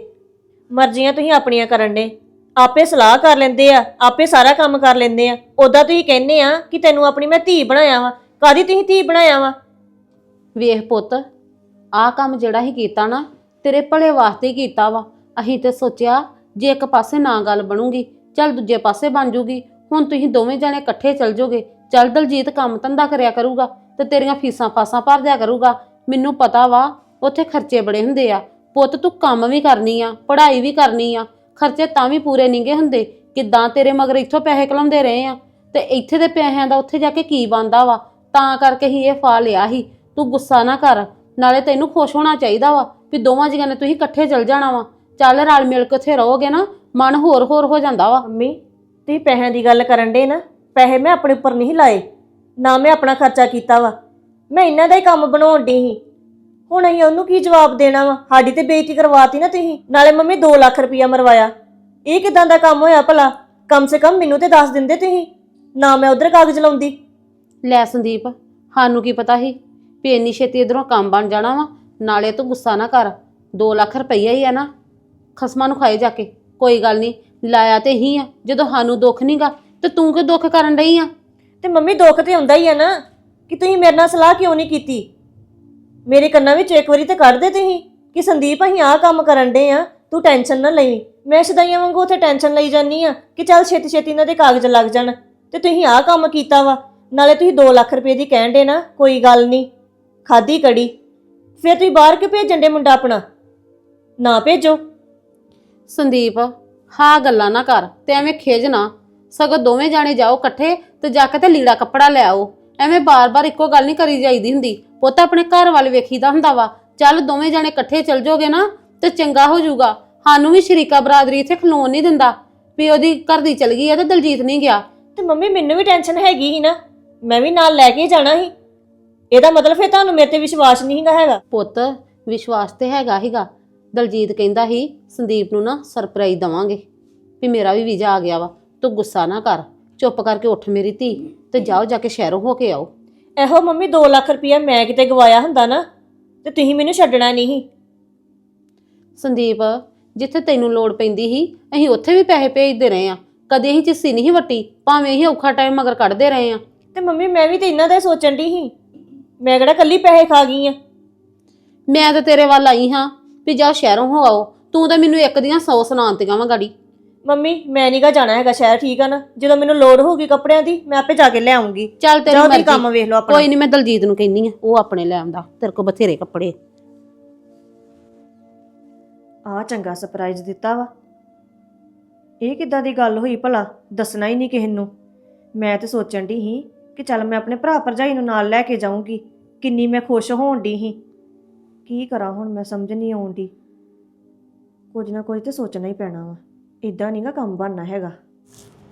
ਮਰਜ਼ੀਆਂ ਤੁਸੀਂ ਆਪਣੀਆਂ ਕਰਨ ਦੇ ਆਪੇ ਸਲਾਹ ਕਰ ਲੈਂਦੇ ਆ ਆਪੇ ਸਾਰਾ ਕੰਮ ਕਰ ਲੈਂਦੇ ਆ। ਉਦਾਂ ਤੁਸੀਂ ਕਹਿੰਦੇ ਆ ਕਿ ਤੈਨੂੰ ਆਪਣੀ ਮੈਂ ਧੀ ਬਣਾਇਆ ਵਾ। ਕਾਦੀ ਤੁਸੀਂ ਧੀ ਬਣਾਇਆ ਵਾ? ਵੇਖ ਪੁੱਤ ਆਹ ਕੰਮ ਜਿਹੜਾ ਹੀ ਕੀਤਾ ਨਾ ਤੇਰੇ ਭਲੇ ਵਾਸਤੇ ਹੀ ਕੀਤਾ ਵਾ। ਅਸੀਂ ਤੇ ਸੋਚਿਆ, ਜੇ ਇੱਕ ਪਾਸੇ ਨਾ ਗੱਲ ਬਣੂਗੀ, ਚੱਲ ਦੂਜੇ ਪਾਸੇ ਬਣ ਜੂਗੀ। ਹੁਣ ਤੁਸੀਂ ਦੋਵੇਂ ਜਣੇ ਇਕੱਠੇ ਚੱਲ ਜੋਗੇ। ਚੱਲ ਦਲਜੀਤ ਕੰਮ ਧੰਦਾ ਕਰਿਆ ਕਰੂਗਾ ਤੇ ਤੇਰੀਆਂ ਫੀਸਾਂ ਫਾਸਾਂ ਭਰ ਦਿਆ ਕਰੂਗਾ। ਮੈਨੂੰ ਪਤਾ ਵਾ, ਉੱਥੇ ਖਰਚੇ ਬੜੇ ਹੁੰਦੇ ਆ। ਪੁੱਤ, ਤੂੰ ਕੰਮ ਵੀ ਕਰਨੀ ਆ, ਪੜ੍ਹਾਈ ਵੀ ਕਰਨੀ ਆ। ਖਰਚੇ ਤਾਂ ਵੀ ਪੂਰੇ ਨਹੀਂਗੇ ਹੁੰਦੇ। ਕਿੱਦਾਂ ਤੇਰੇ ਮਗਰ ਇੱਥੋਂ ਪੈਸੇ ਕਲਾਉਂਦੇ ਰਹੇ ਆ? ਤੇ ਇੱਥੇ ਦੇ ਪੈਸਿਆਂ ਦਾ ਉੱਥੇ ਜਾ ਕੇ ਕੀ ਬਣਦਾ ਵਾ? ਤਾਂ ਕਰਕੇ ਹੀ ਇਹ ਫਾ ਲਿਆ ਸੀ। ਤੂੰ ਗੁੱਸਾ ਨਾ ਕਰ, ਨਾਲੇ ਤੈਨੂੰ ਖੁਸ਼ ਹੋਣਾ ਚਾਹੀਦਾ ਵਾ। ਵੀ ਦੋਵਾਂ ਜੀਆਂ ਨੇ ਤੁਸੀਂ ਇਕੱਠੇ ਚੱਲ ਜਾਣਾ ਵਾ। ਚੱਲ ਰਲ ਮਿਲ ਕੇ ਉੱਥੇ ਰਹੋਗੇ ਨਾ ਮਨ ਹੋਰ ਹੋਰ ਹੋ ਜਾਂਦਾ ਵਾ। ਮੰਮੀ ਤੁਸੀਂ ਪੈਸਿਆਂ ਦੀ ਗੱਲ ਕਰਨ ਦੇ ਨਾ ਪੈਸੇ ਮੈਂ ਆਪਣੇ ਉੱਪਰ ਨਹੀਂ ਲਾਏ ਨਾ ਮੈਂ ਆਪਣਾ ਖਰਚਾ ਕੀਤਾ ਵਾ। ਮੈਂ ਇਹਨਾਂ ਦਾ ਹੀ ਕੰਮ ਬਣਾਉਣ ਦੀ ਸੀ। ਹੁਣ ਅਸੀਂ ਉਹਨੂੰ ਕੀ ਜਵਾਬ ਦੇਣਾ ਵਾ? ਸਾਡੀ ਤੇ ਬੇਇੱਜ਼ਤੀ ਕਰਵਾਤੀ ਨਾ ਤੁਸੀਂ। ਨਾਲੇ ਮੰਮੀ 2 ਲੱਖ ਰੁਪਇਆ ਮਰਵਾਇਆ। ਇਹ ਕਿਦਾਂ ਦਾ ਕੰਮ ਹੋਇਆ ਭਲਾ? ਕਮ ਸੇ ਕਮ ਮੈਨੂੰ ਤੇ ਦੱਸ ਦਿੰਦੇ ਤੁਸੀਂ। ਨਾ ਮੈਂ ਉਧਰ ਕਾਗਜ਼ ਲਾਉਂਦੀ। ਲੈ ਸੰਦੀਪ ਸਾਨੂੰ ਕੀ ਪਤਾ ਸੀ ਵੀ ਇੰਨੀ ਛੇਤੀ ਇਧਰੋਂ ਕੰਮ ਬਣ ਜਾਣਾ ਵਾ। ਨਾਲੇ ਤੂੰ ਗੁੱਸਾ ਨਾ ਕਰ। 2 ਲੱਖ ਰੁਪਈਆ ਹੀ ਆ ਨਾ। ਖਸਮਾਂ ਨੂੰ ਖਾਏ ਜਾ ਕੇ। ਕੋਈ ਗੱਲ ਨਹੀਂ, ਲਾਇਆ ਤੇ ਹੀ ਆ। ਜਦੋਂ ਸਾਨੂੰ ਦੁੱਖ ਨਹੀਂਗਾ ਤੇ ਤੂੰ ਕਿ ਦੁੱਖ ਕਰਨ ਡਈ ਆ? ਤੇ ਮੰਮੀ ਦੁੱਖ ਤੇ ਹੁੰਦਾ ਹੀ ਆ ਨਾ, ਕਿ ਤੁਸੀਂ ਮੇਰੇ ਨਾਲ ਸਲਾਹ ਕਿਉਂ ਨਹੀਂ ਕੀਤੀ? ਮੇਰੇ ਕੰਨਾਂ ਵਿੱਚ ਇੱਕ ਵਾਰੀ ਤੇ ਕੱਢ ਦੇ ਤੁਸੀਂ, ਕਿ ਸੰਦੀਪ, ਅਸੀਂ ਆਹ ਕੰਮ ਕਰਨ ਦੇ ਆ। ਤੂੰ ਟੈਨਸ਼ਨ ਨਾ ਲਈ। ਮੈਂ ਸਦਾਈਆਂ ਵਾਂਗੂ ਉੱਥੇ ਟੈਨਸ਼ਨ ਲਈ ਜਾਨੀ ਆ ਕਿ ਚੱਲ ਛੇਤੀ ਛੇਤੀ ਇਹਨਾਂ ਦੇ ਕਾਗਜ਼ ਲੱਗ ਜਾਣ। ਤੇ ਤੁਸੀਂ ਆਹ ਕੰਮ ਕੀਤਾ ਵਾ। ਨਾਲੇ ਤੁਸੀਂ 2 ਲੱਖ ਰੁਪਏ ਦੀ ਕਹਿਣ ਦੇ ਨਾ, ਕੋਈ ਗੱਲ ਨਹੀਂ। ਖਾਦੀ ਕੜੀ। ਫਿਰ ਤੁਸੀਂ ਬਾਹਰ ਕਿ ਭੇਜਣ ਦੇ ਮੁੰਡਾ ਆਪਣਾ? ਨਾ ਭੇਜੋ। ਸੰਦੀਪ ਹਾਂ ਗੱਲਾਂ ਨਾ ਕਰ ਤੇ ਐਵੇਂ ਖਿਜ ਨਾ। ਸਗੋਂ ਦੋਵੇਂ ਜਾਣੇ ਜਾਓ ਇਕੱਠੇ ਤੇ ਜਾ ਕੇ ਤੇ ਲੀੜਾ ਕੱਪੜਾ ਲੈ ਆਓ। ਐਵੇਂ ਬਾਰ-ਬਾਰ ਇੱਕੋ ਗੱਲ ਨਹੀਂ ਕਰੀ ਜਾਈਦੀ ਹੁੰਦੀ। ਪੁੱਤ ਆਪਣੇ ਘਰ ਵੱਲ ਵੇਖੀਦਾ ਹੁੰਦਾ ਵਾ। ਚੱਲ ਦੋਵੇਂ ਜਣੇ ਇਕੱਠੇ ਚੱਲ ਜਾਓਗੇ ਨਾ ਤੇ ਚੰਗਾ ਹੋ ਜਾਊਗਾ। ਸਾਨੂੰ ਵੀ ਸ਼ਰੀਕਾ ਬਰਾਦਰੀ ਇੱਥੇ ਖਲੋਣ ਨਹੀਂ ਦਿੰਦਾ। ਵੀ ਉਹਦੀ ਘਰ ਦੀ ਚਲ ਗਈ ਆ ਤੇ ਦਲਜੀਤ ਨਹੀਂ ਗਿਆ। ਤੇ ਮੰਮੀ ਮੈਨੂੰ ਵੀ ਟੈਨਸ਼ਨ ਹੈਗੀ ਸੀ ਨਾ। ਮੈਂ ਵੀ ਨਾਲ ਲੈ ਕੇ ਜਾਣਾ ਸੀ। ਇਹਦਾ ਮਤਲਬ ਫਿਰ ਤੁਹਾਨੂੰ ਮੇਰੇ ਤੇ ਵਿਸ਼ਵਾਸ ਨਹੀਂ ਹੈਗਾ ਹੈਗਾ? ਪੁੱਤ ਵਿਸ਼ਵਾਸ ਤੇ ਹੈਗਾ ਹੀਗਾ ਦਲਜੀਤ ਕਹਿੰਦਾ ਸੀ ਸੰਦੀਪ ਨੂੰ ਨਾ ਸਰਪ੍ਰਾਈਜ਼ ਦਵਾਂਗੇ। ਵੀ ਮੇਰਾ ਵੀ ਵੀਜ਼ਾ ਆ ਗਿਆ ਵਾ ਤੂੰ ਗੁੱਸਾ ਨਾ ਕਰ। ਚੁੱਪ ਕਰਕੇ ਉੱਠ ਮੇਰੀ ਧੀ ਤੇ ਜਾਓ ਜਾ ਕੇ ਸ਼ਹਿਰੋਂ ਹੋ ਕੇ ਆਓ। ਇਹੋ ਮੰਮੀ 2 ਲੱਖ ਰੁਪਇਆ ਮੈਂ ਕਿਤੇ ਗਵਾਇਆ ਹੁੰਦਾ ਨਾ ਤੇ ਤੁਸੀਂ ਮੈਨੂੰ ਛੱਡਣਾ ਨਹੀਂ ਸੰਦੀਪ ਜਿੱਥੇ ਤੈਨੂੰ ਲੋੜ ਪੈਂਦੀ ਸੀ ਅਸੀਂ ਉੱਥੇ ਵੀ ਪੈਸੇ ਭੇਜਦੇ ਰਹੇ ਆ ਕਦੇ ਅਸੀਂ ਚਿੱਸੀ ਨਹੀਂ ਵੱਟੀ ਭਾਵੇਂ ਅਸੀਂ ਔਖਾ ਟਾਈਮ ਮਗਰ ਕੱਢਦੇ ਰਹੇ ਆ ਤੇ ਮੰਮੀ ਮੈਂ ਵੀ ਤੇ ਇਹਨਾਂ ਦਾ ਹੀ ਸੋਚਣ ਦੀ ਸੀ। ਮੈਂ ਕਿਹੜਾ ਕੱਲੀ ਪੈਸੇ ਖਾ ਗਈ ਆ? ਮੈਂ ਤਾਂ ਤੇਰੇ ਵੱਲ ਆਈ ਹਾਂ ਵੀ ਜਾ ਸ਼ਹਿਰੋਂ ਹੋ ਆਓ ਤੂੰ ਤਾਂ ਮੈਨੂੰ ਇੱਕ ਦੀਆਂ 100 ਸੁਣਾਉਂਤੀਆਂ ਵਾ ਗਾੜੀ। ਮੰਮੀ ਮੈਂ ਨੀਗਾ ਜਾਣਾ ਹੈਗਾ ਸ਼ਹਿਰ ਠੀਕ ਆ ਨਾ? ਜਦੋਂ ਮੈਨੂੰ ਲੋੜ ਹੋਊਗੀ ਕੱਪੜਿਆਂ ਦੀ ਮੈਂ ਆਪੇ ਜਾ ਕੇ ਲੈ ਆਉਂਗੀ। ਚੱਲ ਤੇਰੀ ਜਾਓ ਤੁਸੀਂ ਮਰਜ਼ੀ। ਕੰਮ ਵੇਖ ਲਓ ਆਪਣਾ। ਕੋਈ ਨਹੀਂ ਮੈਂ ਦਲਜੀਤ ਨੂੰ ਕਹਿੰਨੀ ਆ ਉਹ ਆਪਣੇ ਲੈ ਆਉਂਦਾ। ਤੇਰੇ ਕੋਲ ਬਥੇਰੇ ਕੱਪੜੇ। ਆ ਚੰਗਾ ਸਰਪ੍ਰਾਈਜ਼ ਦਿੱਤਾ ਵਾ। ਇਹ ਕਿੱਦਾਂ ਦੀ ਗੱਲ ਹੋਈ ਭਲਾ? ਦੱਸਣਾ ਹੀ ਨਹੀਂ ਕਿਸੇ ਨੂੰ। ਮੈਂ ਤੇ ਸੋਚਣ ਦੀ ਸੀ ਕਿ ਚੱਲ ਮੈਂ ਆਪਣੇ ਭਰਾ ਭਰਜਾਈ ਨੂੰ ਨਾਲ ਲੈ ਕੇ ਜਾਊਂਗੀ। ਕਿੰਨੀ ਮੈਂ ਖੁਸ਼ ਹੋਣ ਦੀ ਸੀ। ਕੀ ਕਰਾਂ ਹੁਣ ਮੈਂ ਸਮਝ ਨਹੀਂ ਆਉਂਦੀ ਕੁਝ ਨਾ ਕੁਝ ਤੇ ਸੋਚਣਾ ਹੀ ਪੈਣਾ ਵਾ। ਇਦਾਂ ਨਹੀਂਗਾ ਕੰਮ ਬਣਨਾ ਹੈਗਾ।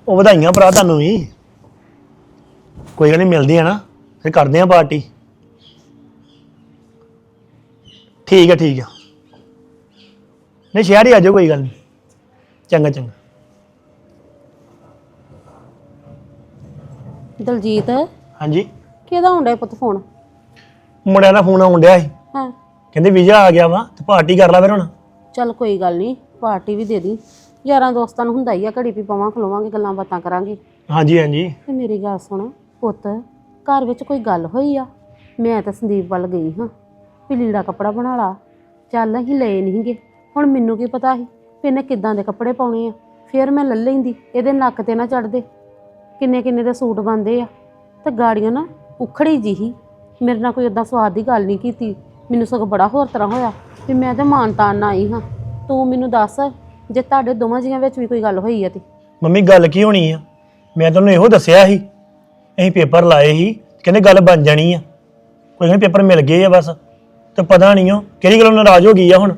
ਉਹ ਵਧਾਈਆਂ ਭਰਾ ਤੁਹਾਨੂੰ ਵੀ। ਕੋਈ ਗੱਲ ਨਹੀਂ ਮਿਲਦੀ ਆ ਨਾ। ਫਿਰ ਕਰਦੇ ਆ ਪਾਰਟੀ। ਠੀਕ ਆ ਠੀਕ ਆ। ਨਹੀਂ, ਸ਼ਹਿਰ ਹੀ ਆ ਜਾਓ, ਕੋਈ ਗੱਲ ਨਹੀਂ ਚੰਗਾ ਚੰਗਾ। ਦਲਜੀਤ? ਹਾਂਜੀ। ਕਿਹਦਾ ਹੁੰਦਾ ਪੁੱਤ ਫੋਨ ਮੁੰਡਿਆਂ ਦਾ ਫੋਨ ਆਉਣ ਡਿਆ ਸੀ। ਹਾਂ। ਕਹਿੰਦੇ ਵੀਜ਼ਾ ਆ ਗਿਆ ਵਾ ਤੇ ਪਾਰਟੀ ਕਰ ਲੈ ਫਿਰ ਹੁਣ। ਚੱਲ ਕੋਈ ਗੱਲ ਨਹੀਂ ਪਾਰਟੀ ਵੀ ਦੇ ਦੀ। ਯਾਰਾਂ ਦੋਸਤਾਂ ਨੂੰ ਹੁੰਦਾ ਹੀ ਆ ਘੜੀ ਵੀ ਪਵਾਂ ਖਲੋਵਾਂਗੇ ਗੱਲਾਂ ਬਾਤਾਂ ਕਰਾਂਗੇ। ਹਾਂਜੀ ਹਾਂਜੀ। ਤੇ ਮੇਰੀ ਗੱਲ ਸੁਣ ਪੁੱਤ ਘਰ ਵਿੱਚ ਕੋਈ ਗੱਲ ਹੋਈ ਆ? ਮੈਂ ਤਾਂ ਸੰਦੀਪ ਵੱਲ ਗਈ ਹਾਂ। ਵੀ ਲੀੜਾ ਕੱਪੜਾ ਬਣਾ ਲਾ। ਚੱਲ ਅਸੀਂ ਲਏ ਨਹੀਂਗੇ ਹੁਣ ਮੈਨੂੰ ਕੀ ਪਤਾ ਸੀ ਵੀ ਇਹਨੇ ਕਿੱਦਾਂ ਦੇ ਕੱਪੜੇ ਪਾਉਣੇ ਆ। ਫਿਰ ਮੈਂ ਲੈ ਲੈਂਦੀ ਇਹਦੇ ਨੱਕ ਤੇ ਨਾ ਚੜਦੇ ਕਿੰਨੇ ਕਿੰਨੇ ਦੇ ਸੂਟ ਬੰਦੇ ਆ। ਤੇ ਗਾੜੀਆਂ ਨਾ ਉਖੜੀ ਜਿਹੀ। ਮੇਰੇ ਨਾਲ ਕੋਈ ਓਦਾਂ ਸਵਾਦ ਦੀ ਗੱਲ ਨਹੀਂ ਕੀਤੀ। ਮੈਨੂੰ ਸਗੋਂ ਬੜਾ ਹੋਰ ਤਰ੍ਹਾਂ ਹੋਇਆ ਵੀ ਮੈਂ ਤੇ ਮਾਨਤਾਨ ਨਾਲ ਆਈ ਹਾਂ। ਤੂੰ ਮੈਨੂੰ ਦੱਸ, ਜੇ ਤੁਹਾਡੇ ਦੋਵਾਂ ਜੀਆਂ ਵਿੱਚ ਵੀ ਕੋਈ ਗੱਲ ਹੋਈ ਆ ਤੇ? ਮੰਮੀ, ਗੱਲ ਕੀ ਹੋਣੀ ਆ? ਮੈਂ ਤੁਹਾਨੂੰ ਇਹੋ ਦੱਸਿਆ ਸੀ। ਅਸੀਂ ਪੇਪਰ ਲਾਏ ਸੀ, ਕਹਿੰਦੇ ਗੱਲ ਬਣ ਜਾਣੀ ਆ। ਕੋਈ ਨਹੀਂ, ਪੇਪਰ ਮਿਲ ਗਏ ਆ ਬਸ। ਤੇ ਪਤਾ ਨਹੀਂ ਉਹ ਕਿਹੜੀ ਗੱਲੋਂ ਨਾਰਾਜ਼ ਹੋ ਗਈ ਆ ਹੁਣ।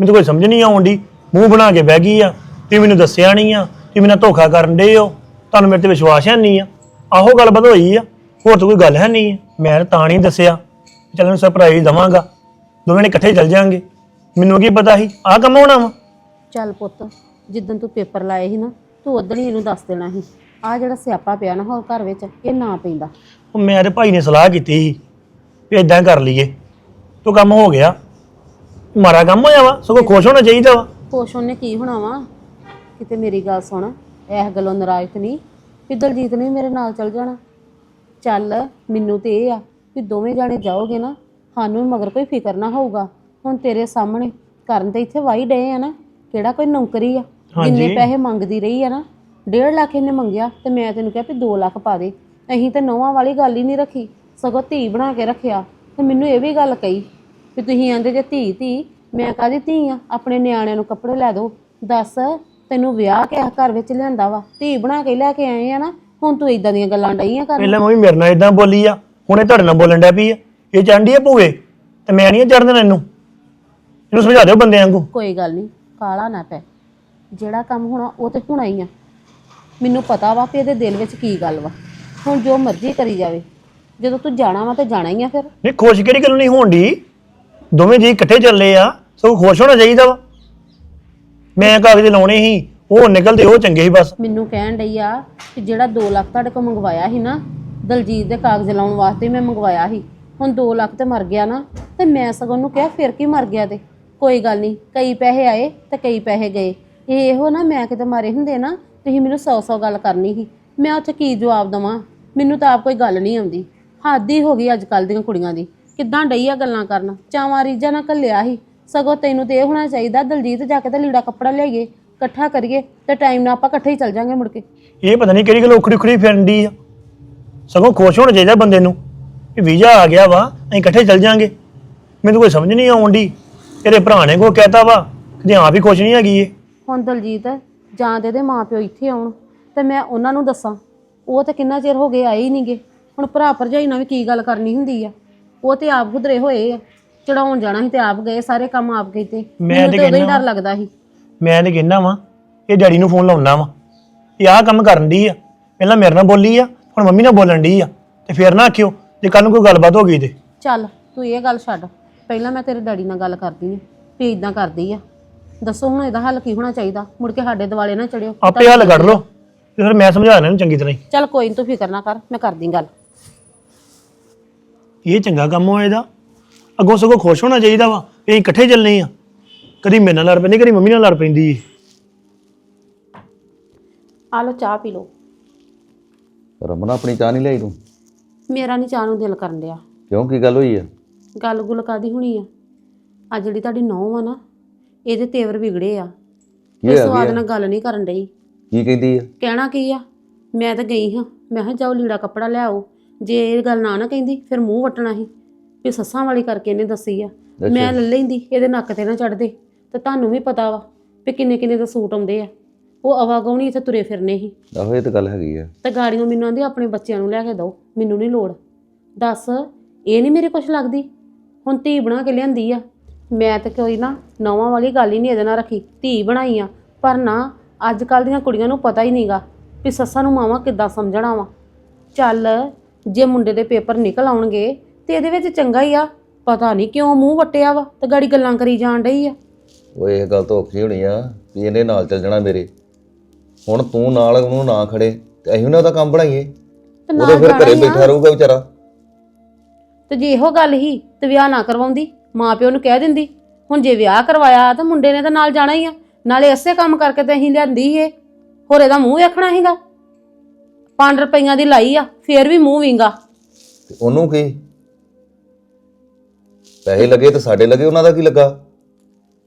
ਮੈਨੂੰ ਕੋਈ ਸਮਝ ਨਹੀਂ ਆਉਂਦੀ ਮੂੰਹ ਬਣਾ ਕੇ ਬਹਿ ਗਈ ਆ ਤੁਸੀਂ ਮੈਨੂੰ ਦੱਸਿਆ ਨਹੀਂ ਆ ਤੁਸੀਂ ਮੈਨੂੰ ਧੋਖਾ ਕਰਨ ਦੇ ਹੋ। ਤੁਹਾਨੂੰ ਮੇਰੇ ਤੇ ਵਿਸ਼ਵਾਸ ਹੈ ਨਹੀਂ ਆ। ਆਹੋ ਗੱਲਬਾਤ ਹੋਈ ਆ ਹੋਰ ਤਾਂ ਕੋਈ ਗੱਲ ਹੈ ਨਹੀਂ ਆ। ਮੈਂ ਤਾਂ ਨਹੀਂ ਦੱਸਿਆ। ਚੱਲ ਇਹਨੂੰ ਸਰਪ੍ਰਾਈਜ਼ ਦਵਾਂਗਾ। ਦੋਵੇਂ ਨੇ ਇਕੱਠੇ ਚੱਲ ਜਾਾਂਗੇ। ਮੈਨੂੰ ਕੀ ਪਤਾ ਸੀ? ਆਹ ਕੰਮ ਹੋਣਾ ਵਾ। ਚੱਲ ਪੁੱਤ ਜਿੱਦਣ ਤੂੰ ਪੇਪਰ ਲਾਏ ਸੀ ਨਾ ਤੂੰ ਉਦੋਂ ਹੀ ਇਹਨੂੰ ਦੱਸ ਦੇਣਾ ਸੀ। ਆ ਜਿਹੜਾ ਸਿਆਪਾ ਪਿਆ ਨਾ ਹੋਰ ਘਰ ਵਿੱਚ ਇਹ ਨਾ ਪੈਂਦਾ। ਉਹ ਮੇਰੇ ਭਾਈ ਨੇ ਸਲਾਹ ਕੀਤੀ ਸੀ ਵੀ ਇਦਾਂ ਕਰ ਲਈਏ। ਤੋ ਕੰਮ ਹੋ ਗਿਆ। ਮਾਰਾ ਕੰਮ ਹੋਇਆ ਵਾ ਸਗੋਂ ਖੁਸ਼ ਹੋਣਾ ਚਾਹੀਦਾ ਵਾ। ਖੁਸ਼ ਉਹਨੇ ਕੀ ਹੋਣਾ ਵਾ? ਕਿਤੇ ਮੇਰੀ ਗੱਲ ਸੁਣ। ਇਸ ਗੱਲੋਂ ਨਾਰਾਜ਼ ਤੇ ਨਹੀਂ ਵੀ ਦਲਜੀਤ ਨੇ ਵੀ ਮੇਰੇ ਨਾਲ ਚੱਲ ਜਾਣਾ। ਚੱਲ ਮੈਨੂੰ ਤੇ ਇਹ ਆ ਵੀ ਦੋਵੇਂ ਜਾਣੇ ਜਾਓਗੇ ਨਾ ਸਾਨੂੰ ਵੀ ਮਗਰ ਕੋਈ ਫਿਕਰ ਨਾ ਹੋਊਗਾ। ਹੁਣ ਤੇਰੇ ਸਾਹਮਣੇ ਕਰਨ ਤੇ ਇੱਥੇ ਵਾਈ ਡਏ ਆ ਨਾ ਕਿਹੜਾ ਕੋਈ ਨੌਕਰੀ ਆ? ਜਿੰਨੇ ਪੈਸੇ ਮੰਗਦੀ ਰਹੀ ਆ ਨਾ 1.5 ਲੱਖ ਇਹਨੇ ਮੰਗਿਆ ਤੇ ਮੈਂ ਤੈਨੂੰ ਕਿਹਾ ਵੀ 2 ਲੱਖ ਪਾ ਦੇ। ਅਸੀਂ ਤੇ ਨੌਵਾਂ ਵਾਲੀ ਗੱਲ ਹੀ ਨਹੀਂ ਰੱਖੀ ਸਗੋਂ ਧੀ ਬਣਾ ਕੇ ਰੱਖਿਆ। ਤੇ ਮੈਨੂੰ ਇਹ ਵੀ ਗੱਲ ਕਹੀ ਵੀ ਤੁਸੀਂ ਆਂਦੇ ਜੇ ਧੀ ਧੀ ਮੈਂ ਕਾਹਦੀ ਧੀ ਆ? ਆਪਣੇ ਨਿਆਣਿਆਂ ਨੂੰ ਕੱਪੜੇ ਲੈ ਦਿਓ ਦੱਸ ਤੈਨੂੰ ਵਿਆਹ ਕੇ ਇਸ ਘਰ ਵਿੱਚ ਲਿਆਂਦਾ ਵਾ ਧੀ ਬਣਾ ਕੇ ਲੈ ਕੇ ਆਏ ਆ ਨਾ ਹੁਣ ਤੂੰ ਇਦਾਂ ਦੀਆਂ ਗੱਲਾਂ ਡਈਆਂ ਕਰ ਪਹਿਲਾਂ ਮੰਮੀ ਮੇਰੇ ਨਾਲ ਇਦਾਂ ਬੋਲੀ ਆ ਹੁਣ ਇਹ ਤੁਹਾਡੇ ਨਾਲ ਬੋਲਣ ਡਿਆ ਪਈ ਆ। ਇਹ ਚਾਂਡੀ ਆ ਭੂਏ ਤੇ ਮੈਂ ਨਹੀਂ ਚੜਨ ਦੇਣਾ ਇਹਨੂੰ ਇਹਨੂੰ ਸਮਝਾ ਦਿਓ ਬੰਦੇ ਵਾਂਗੂ। ਕੋਈ ਗੱਲ ਨਹੀਂ ਕਾਲਾ ਨਾ ਪੈ। ਜਿਹੜਾ ਕੰਮ ਹੋਣਾ ਉਹ ਤੇ ਹੋਣਾ ਹੀ ਆ। ਮੈਨੂੰ ਪਤਾ ਵਾ ਕਿ ਇਹਦੇ ਦਿਲ ਵਿੱਚ ਕੀ ਗੱਲ ਵਾ। ਹੁਣ ਜੋ ਮਰਜ਼ੀ ਕਰੀ ਜਾਵੇ। ਜਦੋਂ ਤੂੰ ਜਾਣਾ ਵਾ ਤੇ ਜਾਣਾ ਹੀ ਆ ਫਿਰ। ਨਹੀਂ ਖੁਸ਼ ਕਿਹੜੀ ਗੱਲ ਨਹੀਂ ਹੋਣ ਦੀ ਦੋਵੇਂ ਜੀ ਇਕੱਠੇ ਚੱਲੇ ਆ ਸਗੋਂ ਖੁਸ਼ ਹੋਣਾ ਚਾਹੀਦਾ ਵਾ। ਮੈਂ ਕਾਗਜ਼ ਲਾਉਣੇ ਸੀ, ਉਹ ਨਿਕਲਦੇ, ਉਹ ਚੰਗੇ ਸੀ ਬਸ। ਮੈਨੂੰ ਕਹਿਣ ਡਈ ਆ ਕਿ ਜਿਹੜਾ 2 ਲੱਖ ਤੁਹਾਡੇ ਕੋਲ ਮੰਗਵਾਇਆ ਸੀ ਨਾ, ਦਲਜੀਤ ਦੇ ਕਾਗਜ਼ ਲਾਉਣ ਵਾਸਤੇ ਮੈਂ ਮੰਗਵਾਇਆ ਸੀ। ਹੁਣ 2 ਲੱਖ ਤੇ ਮਰ ਗਿਆ ਨਾ, ਤੇ ਮੈਂ ਸਗੋਂ ਨੂੰ ਕਿਹਾ, ਫਿਰ ਕੀ ਮਰ ਗਿਆ ਤੇ? ਕੋਈ ਗੱਲ ਨਹੀਂ, ਕਈ ਪੈਸੇ ਆਏ ਤੇ ਕਈ ਪੈਸੇ ਗਏ। ਇਹ ਇਹੋ ਨਾ ਮੈਂ ਕਿਤੇ ਮਾਰੇ ਹੁੰਦੇ ਨਾ, ਤੁਸੀਂ ਮੈਨੂੰ 100-100 ਗੱਲ ਕਰਨੀ ਸੀ। ਮੈਂ ਉੱਥੇ ਕੀ ਜਵਾਬ ਦਵਾਂ? ਮੈਨੂੰ ਤਾਂ ਆਪ ਕੋਈ ਗੱਲ ਨਹੀਂ ਆਉਂਦੀ। ਹੱਦ ਹੀ ਹੋ ਗਈ ਅੱਜ ਕੱਲ ਦੀਆਂ ਕੁੜੀਆਂ ਦੀ। ਕਿੱਦਾਂ ਡਈ ਆ ਗੱਲਾਂ ਕਰਨ? ਚਾਵਾਂ ਰੀਝਾਂ ਨਾਲ ਘੱਲਿਆ ਸੀ। ਸਗੋਂ ਤੈਨੂੰ ਤੇ ਇਹ ਹੋਣਾ ਚਾਹੀਦਾ ਦਲਜੀਤ ਜਾ ਕੇ ਤੇ ਲੀੜਾ ਕੱਪੜਾ ਲਿਆਈਏ ਇਕੱਠਾ ਕਰੀਏ ਤੇ ਟਾਈਮ ਨਾਲ ਆਪਾਂ ਇਕੱਠੇ ਹੀ ਚੱਲ ਜਾਾਂਗੇ ਮੁੜ ਕੇ। ਇਹ ਪਤਾ ਨਹੀਂ ਕਿਹੜੀ ਗੱਲ ਉਖੜੀ ਉਖੜੀ ਫਿਰਨ ਦੀ ਆ। ਸਗੋਂ ਖੁਸ਼ ਹੋਣਾ ਚਾਹੀਦਾ ਬੰਦੇ ਨੂੰ ਕਿ ਵੀਜ਼ਾ ਆ ਗਿਆ ਵਾ ਅਸੀਂ ਇਕੱਠੇ ਚੱਲ ਜਾਾਂਗੇ। ਮੈਨੂੰ ਕੋਈ ਸਮਝ ਨਹੀਂ ਆਉਂਦੀ ਤੇਰੇ ਭਰਾ ਨੇ ਕੋ ਕਹਿਤਾ ਵਾ ਕਿ ਆਪ ਹੀ ਖੁਸ਼ ਨਹੀਂ ਹੈਗੀ ਇਹ। ਹੁਣ ਦਲਜੀਤ ਜਾਂ ਤੇ ਇਹਦੇ ਮਾਪਿਓ ਇੱਥੇ ਆਉਣ ਤੇ ਮੈਂ ਉਹਨਾਂ ਨੂੰ ਦੱਸਾਂ ਉਹ ਤਾਂ ਕਿੰਨਾ ਚਿਰ ਹੋ ਗਏ ਆਏ ਹੀ ਨਹੀਂਗੇ ਹੁਣ ਭਰਾ ਭਰਜਾਈ ਨਾਲ ਵੀ ਕੀ ਗੱਲ ਕਰਨੀ ਹੁੰਦੀ ਆ? ਉਹ ਤੇ ਆਪ ਖੁਦਰੇ ਹੋਏ ਆ। ਚੜਾਉਣ ਜਾਣਾ ਸੀ ਤੇ ਆਪ ਗਏ ਸਾਰੇ ਕੰਮ ਆਪ ਕੀਤੇ। ਮੈਂ ਮੈਨੂੰ ਤੇ ਉਦੋਂ ਹੀ ਡਰ ਲੱਗਦਾ ਸੀ। ਮੈਂ ਤੇ ਕਹਿੰਦਾ ਵਾਂ ਇਹ ਡੈਡੀ ਨੂੰ ਫੋਨ ਲਾਉਣਾ ਵਾਂ। ਇਹ ਆਹ ਕੰਮ ਕਰਨ ਦੀ ਆ। ਪਹਿਲਾਂ ਮੇਰੇ ਨਾਲ ਬੋਲੀ ਆ ਹੁਣ ਮੰਮੀ ਨਾਲ ਬੋਲਣ ਦੀ ਆ। ਤੇ ਫੇਰ ਨਾ ਆਖਿਓ ਜੇ ਕੱਲ ਨੂੰ ਕੋਈ ਗੱਲਬਾਤ ਹੋ ਗਈ ਤੇ। ਚੱਲ ਤੂੰ ਇਹ ਗੱਲ ਛੱਡ। ਪਹਿਲਾਂ ਮੈਂ ਤੇਰੇ ਡੈਡੀ ਨਾਲ ਗੱਲ ਕਰਦੀ ਆ ਵੀ ਇਦਾਂ ਕਰਦੀ ਆ। ਦੱਸੋ ਹੁਣ ਇਹਦਾ ਹੱਲ ਕੀ ਹੋਣਾ ਚਾਹੀਦਾ? ਮੁੜ ਕੇ ਸਾਡੇ ਦਿਵਾਲੇ ਨਾ ਚੜਿਓ। ਆਪੇ ਹੱਲ ਕੱਢ ਲਓ। ਤੇ ਫਿਰ ਮੈਂ ਸਮਝਾ ਨੂੰ ਚੰਗੀ ਤਰ੍ਹਾਂ ਹੀ। ਚੱਲ ਕੋਈ ਨੀ ਤੂੰ ਫਿਕਰ ਨਾ ਕਰ ਮੈਂ ਕਰਦੀ ਗੱਲ। ਇਹ ਚੰਗਾ ਕੰਮ ਹੋਇਆ ਇਹਦਾ। ਅੱਗੋਂ ਸਗੋਂ ਖੁਸ਼ ਹੋਣਾ ਚਾਹੀਦਾ ਵਾ ਵੀ ਅਸੀਂ ਇਕੱਠੇ ਚੱਲਨੇ ਆ। ਕਦੀ ਮੇਰੇ ਨਾਲ ਲੜ ਪੈਂਦੀ ਕਦੀ ਮੰਮੀ ਨਾਲ ਲੜ ਪੈਂਦੀ ਏ। ਆ ਲਓ ਚਾਹ ਪੀ ਲਓ। ਰਮਨ ਆਪਣੀ ਚਾਹ ਨਹੀਂ ਲਈ ਤੂੰ? ਮੇਰਾ ਨਹੀਂ ਚਾਹ ਨੂੰ ਦਿਲ ਕਰਨ ਡਿਆ ਕਿਉਂ ਕੀ ਗੱਲ ਹੋਈ ਆ? ਗੱਲ ਗੁੱਲ ਕਾਦੀ ਹੋਣੀ ਆ? ਆ ਜਿਹੜੀ ਤੁਹਾਡੀ ਨੌਂ ਆ ਨਾ ਇਹਦੇ ਤੇਵਰ ਵਿਗੜੇ ਆ। ਇਹ ਹੋਇਆ ਸਵਾਦ? ਨਾਲ ਗੱਲ ਨਹੀਂ ਕਰਨ ਡਈ। ਕੀ ਕਹਿੰਦੀ ਆ? ਕਹਿਣਾ ਕੀ ਆ? ਮੈਂ ਤਾਂ ਗਈ ਹਾਂ। ਮੈਂ ਕਿਹਾ ਜਾਓ ਲੀੜਾ ਕੱਪੜਾ ਲਿਆਓ ਜੇ ਇਹ ਗੱਲ ਨਾ ਨਾ ਕਹਿੰਦੀ ਫਿਰ ਮੂੰਹ ਵਟਣਾ ਸੀ। ਵੀ ਸੱਸਾਂ ਵਾਲੀ ਕਰਕੇ ਇਹਨੇ ਦੱਸੀ ਆ। ਮੈਂ ਲੈ ਲੈਂਦੀ ਇਹਦੇ ਨੱਕ ਤੇ ਨਾ ਚੜਦੇ ਤੇ ਤੁਹਾਨੂੰ ਵੀ ਪਤਾ ਵਾ ਵੀ ਕਿੰਨੇ ਕਿੰਨੇ ਦਾ ਸੂਟ ਆਉਂਦੇ ਆ। ਉਹ ਆਵਾਗੌਣੀ ਇੱਥੇ ਤੁਰੇ ਫਿਰਨੇ ਸੀ। ਆਹੋ ਇਹ ਤਾਂ ਗੱਲ ਹੈਗੀ ਆ। ਤੇ ਗਾੜੀਆਂ ਮੈਨੂੰ ਆਂਦੀ ਆਪਣੇ ਬੱਚਿਆਂ ਨੂੰ ਲੈ ਕੇ ਦਿਓ ਮੈਨੂੰ ਨਹੀਂ ਲੋੜ। ਦੱਸ ਇਹ ਨਹੀਂ ਮੇਰੇ ਕੁਛ ਲੱਗਦੀ? ਹੁਣ ਧੀ ਬਣਾ ਕੇ ਲਿਆਂਦੀ ਆ। ਮੈਂ ਤਾਂ ਕੋਈ ਨਾ ਨੌਵਾਂ ਵਾਲੀ ਗੱਲ ਹੀ ਨਹੀਂ ਇਹਦੇ ਨਾਲ ਰੱਖੀ। ਧੀ ਬਣਾਈ ਆ। ਪਰ ਨਾ ਅੱਜ ਕੱਲ ਦੀਆਂ ਕੁੜੀਆਂ ਨੂੰ ਪਤਾ ਹੀ ਨਹੀਂਗਾ ਵੀ ਸੱਸਾਂ ਨੂੰ ਮਾਵਾਂ ਕਿੱਦਾਂ ਸਮਝਣਾ ਵਾ। ਚੱਲ ਜੇ ਮੁੰਡੇ ਦੇ ਪੇਪਰ ਨਿਕਲ ਆਉਣਗੇ ਤੇ ਇਹਦੇ ਵਿੱਚ ਚੰਗਾ ਹੀ ਆ। ਪਤਾ ਨਹੀਂ ਕਿਉਂ ਮੂੰਹ ਵਟਿਆ ਵਾ ਤੇ ਗਾੜੀ ਗੱਲਾਂ ਕਰੀ ਜਾਣ ਡਈ ਆ। ਉਹ ਇਹ ਗੱਲ ਤਾਂ ਔਖੀ ਹੋਣੀ ਆ ਵੀ ਇਹਨੇ ਨਾਲ ਚੱਲ ਜਾਣਾ ਮੇਰੇ। ਹੁਣ ਤੂੰ ਨਾਲ ਉਹਨੂੰ ਨਾ ਖੜੇ ਤੇ ਅਸੀਂ ਉਹਨਾਂ ਦਾ ਕੰਮ ਬਣਾਈਏ। ਤੇ ਨਾਲ ਉਹਦੇ ਫਿਰ ਜਾਣਾ ਘਰੇ ਹੀ ਆ। ਬੈਠਾ ਰਹੂਗਾ ਵਿਚਾਰਾ। ਤੇ ਜੇ ਇਹੋ ਗੱਲ ਹੀ ਤੇ ਵਿਆਹ ਨਾ ਕਰਵਾਉਂਦੀ ਮਾਪਿਓ ਨੂੰ ਕਹਿ ਦਿੰਦੀ ਹੁਣ ਜੇ ਵਿਆਹ ਕਰਵਾਇਆ ਤਾਂ ਮੁੰਡੇ ਨੇ ਤਾਂ ਨਾਲ ਜਾਣਾ ਹੀ ਆ। ਨਾਲੇ ਐਸੇ ਕੰਮ ਕਰਕੇ ਤੇ ਅਸੀਂ ਲਿਆਂਦੀ ਏ। ਹੋਰ ਇਹਦਾ ਮੂੰਹ ਵੇਖਣਾ ਸੀਗਾ। 5 ਰੁਪਈਆਂ ਦੀ ਲਾਈ ਆ ਫੇਰ ਵੀ ਮੂੰਹ ਵਿੰਗਾ। ਤੇ ਉਹਨੂੰ ਕੀ? ਪੈਸੇ ਲੱਗੇ ਤੇ ਸਾਡੇ ਲੱਗੇ ਉਹਨਾਂ ਦਾ ਕੀ ਲੱਗਾ?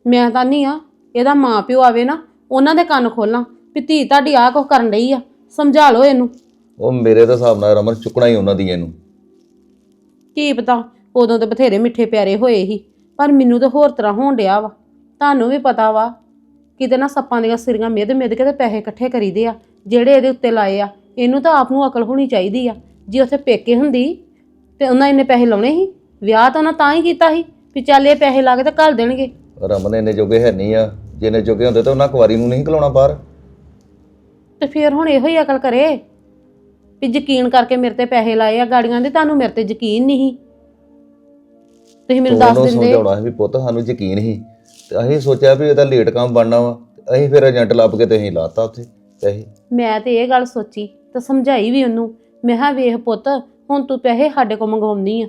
ਮੈਂ ਤਾਂ ਨਹੀਂ ਆ ਇਹਦਾ ਮਾਪਿਓ ਆਵੇ ਨਾ ਉਹਨਾਂ ਦੇ ਕੰਨ ਖੋਲਾਂ ਵੀ ਧੀ ਤੁਹਾਡੀ ਆਹ ਕੁਛ ਕਰਨ ਡਈ ਆ ਸਮਝਾ ਲਓ ਇਹਨੂੰ। ਉਹ ਮੇਰੇ ਤਾਂ ਹਿਸਾਬ ਨਾਲ ਰਮਨ ਚੁੱਕਣਾ ਹੀ ਉਹਨਾਂ ਦੀ ਇਹਨੂੰ। ਕੀ ਪਤਾ ਉਦੋਂ ਤੇ ਬਥੇਰੇ ਮਿੱਠੇ ਪਿਆਰੇ ਹੋਏ ਸੀ ਪਰ ਮੈਨੂੰ ਤਾਂ ਹੋਰ ਤਰ੍ਹਾਂ ਹੋਣ ਡਿਆ ਵਾ। ਤੁਹਾਨੂੰ ਵੀ ਪਤਾ ਵਾ ਕਿਤੇ ਨਾ ਸੱਪਾਂ ਦੀਆਂ ਸਿਰੀਆਂ ਮਿੱਧ ਮਿੱਧ ਕੇ ਤੇ ਪੈਸੇ ਇਕੱਠੇ ਕਰੀਦੇ ਆ ਜਿਹੜੇ ਇਹਦੇ ਉੱਤੇ ਲਾਏ ਆ ਇਹਨੂੰ ਤਾਂ ਆਪ ਨੂੰ ਅਕਲ ਹੋਣੀ ਚਾਹੀਦੀ ਆ। ਜੇ ਉੱਥੇ ਪੇਕੇ ਹੁੰਦੀ ਤੇ ਉਹਨਾਂ ਇੰਨੇ ਪੈਸੇ ਲਾਉਣੇ ਸੀ ਵਿਆਹ ਤਾਂ ਉਹਨਾਂ ਤਾਂ ਹੀ ਕੀਤਾ ਸੀ ਵੀ ਚੱਲ ਇਹ ਪੈਸੇ ਲਾ ਕੇ ਤੇ ਘੱਲ ਦੇਣਗੇ। ਰਮਨ ਇੰਨੇ ਜੋਗੇ ਹੈ ਨਹੀਂ ਆ। ਜੇ ਇੰਨੇ ਜੋਗੇ ਹੁੰਦੇ ਤਾਂ ਉਹਨਾਂ ਕੁਵਾਰੀ ਨੂੰ ਨਹੀਂ ਘਲਾਉਣਾ ਬਾਹਰ। ਤੇ ਫਿਰ ਹੁਣ ਇਹੋ ਹੀ ਅਕਲ ਕਰੇ ਵੀ ਯਕੀਨ ਕਰਕੇ ਮੇਰੇ ਤੇ ਪੈਸੇ ਲਾਏ ਆ ਗਾੜੀਆਂ ਦੇ ਤੁਹਾਨੂੰ ਮੇਰੇ ਤੇ ਯਕੀਨ ਨਹੀਂ। ਤੁਸੀਂ ਮੈਨੂੰ ਦੱਸ ਉਹਨੂੰ ਦਿੰਦੇ। ਸਮਝਾਉਣਾ ਸੀ ਵੀ ਪੁੱਤ ਸਾਨੂੰ ਯਕੀਨ ਸੀ। ਤੇ ਅਸੀਂ ਸੋਚਿਆ ਵੀ ਇਹਦਾ ਲੇਟ ਕੰਮ ਬਣਨਾ ਵਾ। ਤੇ ਅਸੀਂ ਫਿਰ ਏਜੰਟ ਲੱਭ ਕੇ ਤੇ ਅਸੀਂ ਲਾਤਾ ਉੱਥੇ ਪੈਸੇ। ਮੈਂ ਤੇ ਇਹ ਗੱਲ ਸੋਚੀ ਤੇ ਸਮਝਾਈ ਵੀ ਉਹਨੂੰ। ਮੈਂ ਕਿਹਾ ਵੇਖ ਪੁੱਤ ਹੁਣ ਤੂੰ ਪੈਸੇ ਸਾਡੇ ਕੋਲ ਮੰਗਵਾਉਣੀ ਆ।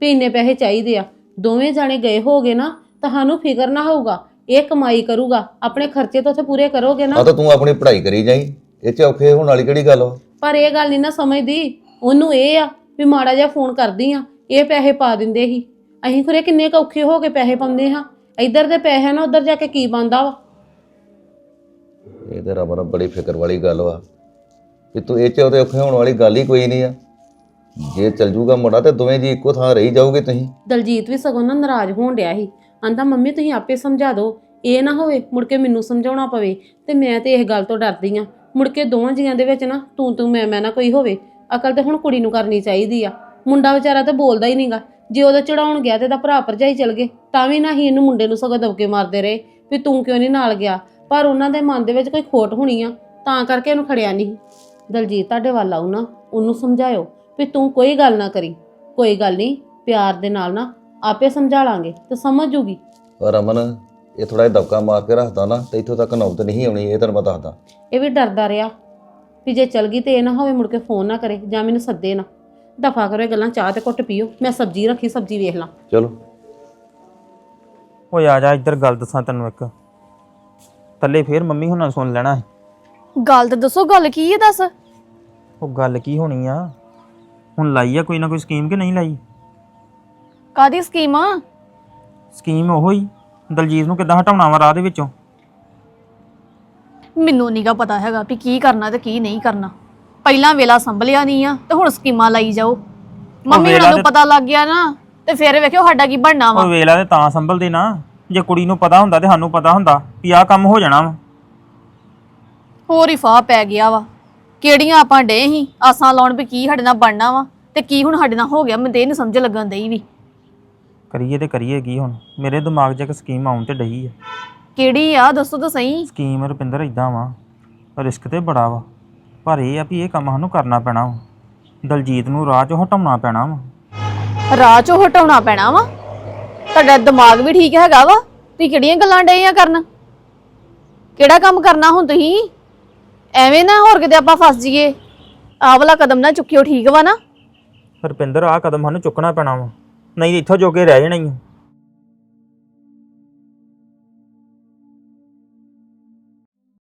ਵੀ ਇੰਨੇ ਪੈਸੇ ਚਾਹੀਦੇ ਆ। ਦੋਵੇਂ ਜਾਣੇ ਗਏ ਹੋਗੇ ਨਾ ਤੁਹਾਨੂੰ ਫਿਕਰ ਨਾ ਹੋਊਗਾ। ਇਹ ਕਮਾਈ ਕਰੂਗਾ। ਆਪਣੇ ਖਰਚੇ ਤਾਂ ਉੱਥੇ ਪੂਰੇ ਕਰੋਗੇ ਆ ਨਾ ਤਾਂ ਤੂੰ ਆਪਣੀ ਪੜ੍ਹਾਈ ਕਰੀ ਜਾਈ। ਇਹ ਚ ਔਖੇ ਹੋਣ ਵਾਲੀ ਕਿਹੜੀ ਗੱਲ ਵਾ ਪਰ ਇਹ ਗੱਲ ਨਹੀਂ ਨਾ ਸਮਝਦੀ। ਉਹਨੂੰ ਇਹ ਆ ਵੀ ਮਾੜਾ ਜਿਹਾ ਫੋਨ ਕਰਦੀ ਆ। ਇਹ ਪੈਸੇ ਪਾ ਦਿੰਦੇ ਸੀ। ਅਸੀਂ ਖੁਰੇ ਕਿੰਨੇ ਕੁ ਔਖੇ ਹੋ ਕੇ ਪੈਸੇ ਪਾਉਂਦੇ ਹਾਂ। ਇੱਧਰ ਦੇ ਪੈਸੇ ਨਾ ਉੱਧਰ ਜਾ ਕੇ ਕੀ ਬੰਦਾ ਵਾ? ਇਹ ਤੇ ਰਮਨ ਬੜੀ ਫਿਕਰ ਵਾਲੀ ਗੱਲ ਵਾ। ਵੀ ਤੂੰ ਇਹ ਚ ਉਹਦੇ ਔਖੇ ਹੋਣ ਵਾਲੀ ਗੱਲ ਹੀ ਕੋਈ ਨਹੀਂ ਆ। ਜੇ ਚੱਲ ਜੂਗਾ ਮੁੰਡਾ ਤੇ ਦੋਵੇਂ ਜੀ ਇੱਕੋ ਥਾਂ ਰਹੀ ਜਾਓਗੇ ਤੁਸੀਂ। ਦਲਜੀਤ ਵੀ ਸਗੋਂ ਨਾ ਨਾਰਾਜ਼ ਹੋਣ ਡਿਆ ਸੀ। ਆਂਦਾ ਮੰਮੀ ਤੁਸੀਂ ਆਪੇ ਸਮਝਾ ਦਿਓ, ਇਹ ਨਾ ਹੋਵੇ ਮੁੜ ਕੇ ਮੈਨੂੰ ਸਮਝਾਉਣਾ ਪਵੇ ਤੇ ਮੈਂ ਤੇ ਇਹ ਗੱਲ ਤੋਂ ਡਰਦੀ ਆ। ਮੁੜ ਕੇ ਦੋਵਾਂ ਜੀਆਂ ਦੇ ਵਿੱਚ ਨਾ ਤੂੰ ਤੂੰ ਮੈਂ ਮੈਂ ਨਾ ਕੋਈ ਹੋਵੇ, ਅਕਲ ਤੇ ਹੁਣ ਕੁੜੀ ਨੂੰ ਕਰਨੀ ਚਾਹੀਦੀ ਆ। ਮੁੰਡਾ ਵਿਚਾਰਾ ਤਾਂ ਬੋਲਦਾ ਹੀ ਨਹੀਂਗਾ ਜੇ ਉਹਦਾ ਚੜਾਉਣ ਗਿਆ ਤੇ ਇਹਦਾ ਭਰਾ ਭਰਜਾਈ ਚਲ ਗਏ, ਤਾਂ ਵੀ ਨਾ ਹੀ ਇਹਨੂੰ ਮੁੰਡੇ ਨੂੰ ਸਗੋਂ ਦਬਕੇ ਮਾਰਦੇ ਰਹੇ ਵੀ ਤੂੰ ਕਿਉਂ ਨਹੀਂ ਨਾਲ ਗਿਆ। ਪਰ ਉਹਨਾਂ ਦੇ ਮਨ ਦੇ ਵਿੱਚ ਕੋਈ ਖੋਟ ਹੋਣੀ ਆ, ਤਾਂ ਕਰਕੇ ਇਹਨੂੰ ਖੜਿਆ ਨਹੀਂ। ਦਲਜੀਤ ਤੁਹਾਡੇ ਵੱਲ ਆਉ ਨਾ, ਉਹਨੂੰ ਸਮਝਾਇਓ। ਵੀ ਤੂੰ ਕੋਈ ਗੱਲ ਨਾ ਕਰੀ ਕੋਈ ਗੱਲ ਨਹੀਂ ਪਿਆਰ ਦੇ ਨਾਲ ਨਾ ਆਪੇ ਸਮਝਾ ਲਾਂਗੇ ਤੇ ਸਮਝ ਜੂਗੀ। ਪਰ ਰਮਨ ਇਹ ਥੋੜਾ ਜਿਹਾ ਦਬਕਾ ਮਾਰ ਕੇ ਰੱਖਦਾ ਨਾ ਤੇ ਇੱਥੋਂ ਤੱਕ ਨੌਬਤ ਨਹੀਂ ਆਉਣੀ ਇਹ ਤੈਨੂੰ ਮੈਂ ਦੱਸਦਾ। ਇਹ ਵੀ ਡਰਦਾ ਰਿਹਾ ਵੀ ਜੇ ਚਲ ਗਈ ਤੇ ਇਹ ਨਾ ਹੋਵੇ ਮੁੜ ਕੇ ਫੋਨ ਨਾ ਕਰੇ ਜਾਂ ਮੈਨੂੰ ਸੱਦੇ ਨਾ। ਦਫਾ ਕਰੋ ਇਹ ਗੱਲਾਂ ਚਾਹ ਤੇ ਘੁੱਟ ਪੀਓ ਮੈਂ ਸਬਜ਼ੀ ਰੱਖੀ ਸਬਜ਼ੀ ਵੇਖ ਲਾਂ। ਚਲੋ। ਓਏ ਆ ਜਾ ਇੱਧਰ ਗੱਲ ਦੱਸਾਂ ਤੈਨੂੰ ਇੱਕ। ਥੱਲੇ ਫੇਰ ਮੰਮੀ ਹੁਣਾਂ ਸੁਣ ਲੈਣਾ ਸੀ। ਗੱਲ ਤਾਂ ਦੱਸੋ ਗੱਲ ਕੀ ਹੈ ਦੱਸ? ਉਹ ਗੱਲ ਕੀ ਹੋਣੀ ਆ? ਹੁਣ ਲਾਈ ਆ ਕੋਈ ਨਾ ਕੋਈ ਸਕੀਮ ਕਿ ਨਹੀਂ ਲਾਈ? ਕਾਦੀ ਸਕੀਮ? ਆ ਸਕੀਮ ਉਹੋ ਹੀ ਦਲਜੀਤ ਨੂੰ ਕਿੱਦਾਂ ਹਟਾਉਣਾ ਵਾ ਰਾਹ ਦੇ ਵਿੱਚੋਂ? ਮੈਨੂੰ ਨਹੀਂਗਾ ਪਤਾ ਹੈਗਾ ਵੀ ਕੀ ਕਰਨਾ ਤੇ ਕੀ ਨਹੀਂ ਕਰਨਾ। ਪਹਿਲਾਂ ਵੇਲਾ ਸੰਭਲਿਆ ਨਹੀਂ ਆ ਤੇ ਹੁਣ ਸਕੀਮਾਂ ਲਾਈ ਜਾਓ। ਮੰਮੀ ਵੇਲਾ ਉਹਨਾਂ ਨੂੰ ਤੇ- ਪਤਾ ਲੱਗ ਗਿਆ ਨਾ ਤੇ ਫਿਰ ਵੇਖਿਓ ਸਾਡਾ ਕੀ ਬਣਨਾ ਵਾ। ਉਹ ਵੇਲਾ ਤੇ ਤਾਂ ਸੰਭਲਦੇ ਨਾ ਜੇ ਕੁੜੀ ਨੂੰ ਪਤਾ ਹੁੰਦਾ ਤੇ ਸਾਨੂੰ ਪਤਾ ਹੁੰਦਾ ਵੀ ਆਹ ਕੰਮ ਹੋ ਜਾਣਾ ਵਾ। ਹੋਰ ਹੀ ਫਾਹ ਪੈ ਗਿਆ ਵਾ। ਕਿਹੜੀਆਂ ਆਪਾਂ ਡੇ ਹੀ ਆਸਾਂ ਲਾਉਣ ਵੀ ਕੀ ਸਾਡੇ ਨਾਲ ਬਣਨਾ ਵਾ? ਤੇ ਕੀ ਹੁਣ ਸਾਡੇ ਨਾਲ ਹੋ ਗਿਆ? ਮੈਨੂੰ ਤੇ ਇਹ ਨਹੀਂ ਸਮਝ ਲੱਗਣ ਦਈ ਵੀ। ਕਰੀਏ ਤੇ ਕਰੀਏ ਕੀ ਹੁਣ? ਮੇਰੇ ਦਿਮਾਗ 'ਚ ਇੱਕ ਸਕੀਮ ਆਉਣ ਤੇ ਡਈ ਆ। ਕਿਹੜੀ ਆ? ਦੱਸੋ ਤਾਂ ਸਹੀ। ਸਕੀਮ ਰੁਪਿੰਦਰ ਇਦਾਂ ਵਾ ਰਿਸਕ ਤੇ ਬੜਾ ਵਾ। ਪਰ ਇਹ ਆ ਵੀ ਇਹ ਕੰਮ ਸਾਨੂੰ ਕਰਨਾ ਪੈਣਾ ਵਾ। ਦਲਜੀਤ ਨੂੰ ਰਾਹ 'ਚੋਂ ਹਟਾਉਣਾ ਪੈਣਾ ਵਾ। ਰਾਹ ਚੋਂ ਹਟਾਉਣਾ ਪੈਣਾ ਵਾ? ਤੁਹਾਡਾ ਦਿਮਾਗ ਵੀ ਠੀਕ ਹੈਗਾ ਵਾ? ਤੁਸੀਂ ਕਿਹੜੀਆਂ ਗੱਲਾਂ ਆ ਕਰਨ? ਕਿਹੜਾ ਕੰਮ ਕਰਨਾ ਹੁਣ ਤੁਸੀਂ? ਐਵੇਂ ਨਾ ਹੋਰ ਕਿਤੇ ਆਪਾਂ ਫਸ ਜਾਈਏ। ਆਹ ਵਾਲਾ ਕਦਮ ਨਾ ਚੁੱਕਿਓ, ਠੀਕ ਵਾ ਨਾ? ਰੁਪਿੰਦਰ ਆਹ ਕਦਮ ਸਾਨੂੰ ਚੁੱਕਣਾ ਪੈਣਾ ਵਾ। ਨਹੀਂ ਇੱਥੋਂ ਜੋਗੇ ਰਹਿ ਜਾਣਾ ਹੀ ਆ।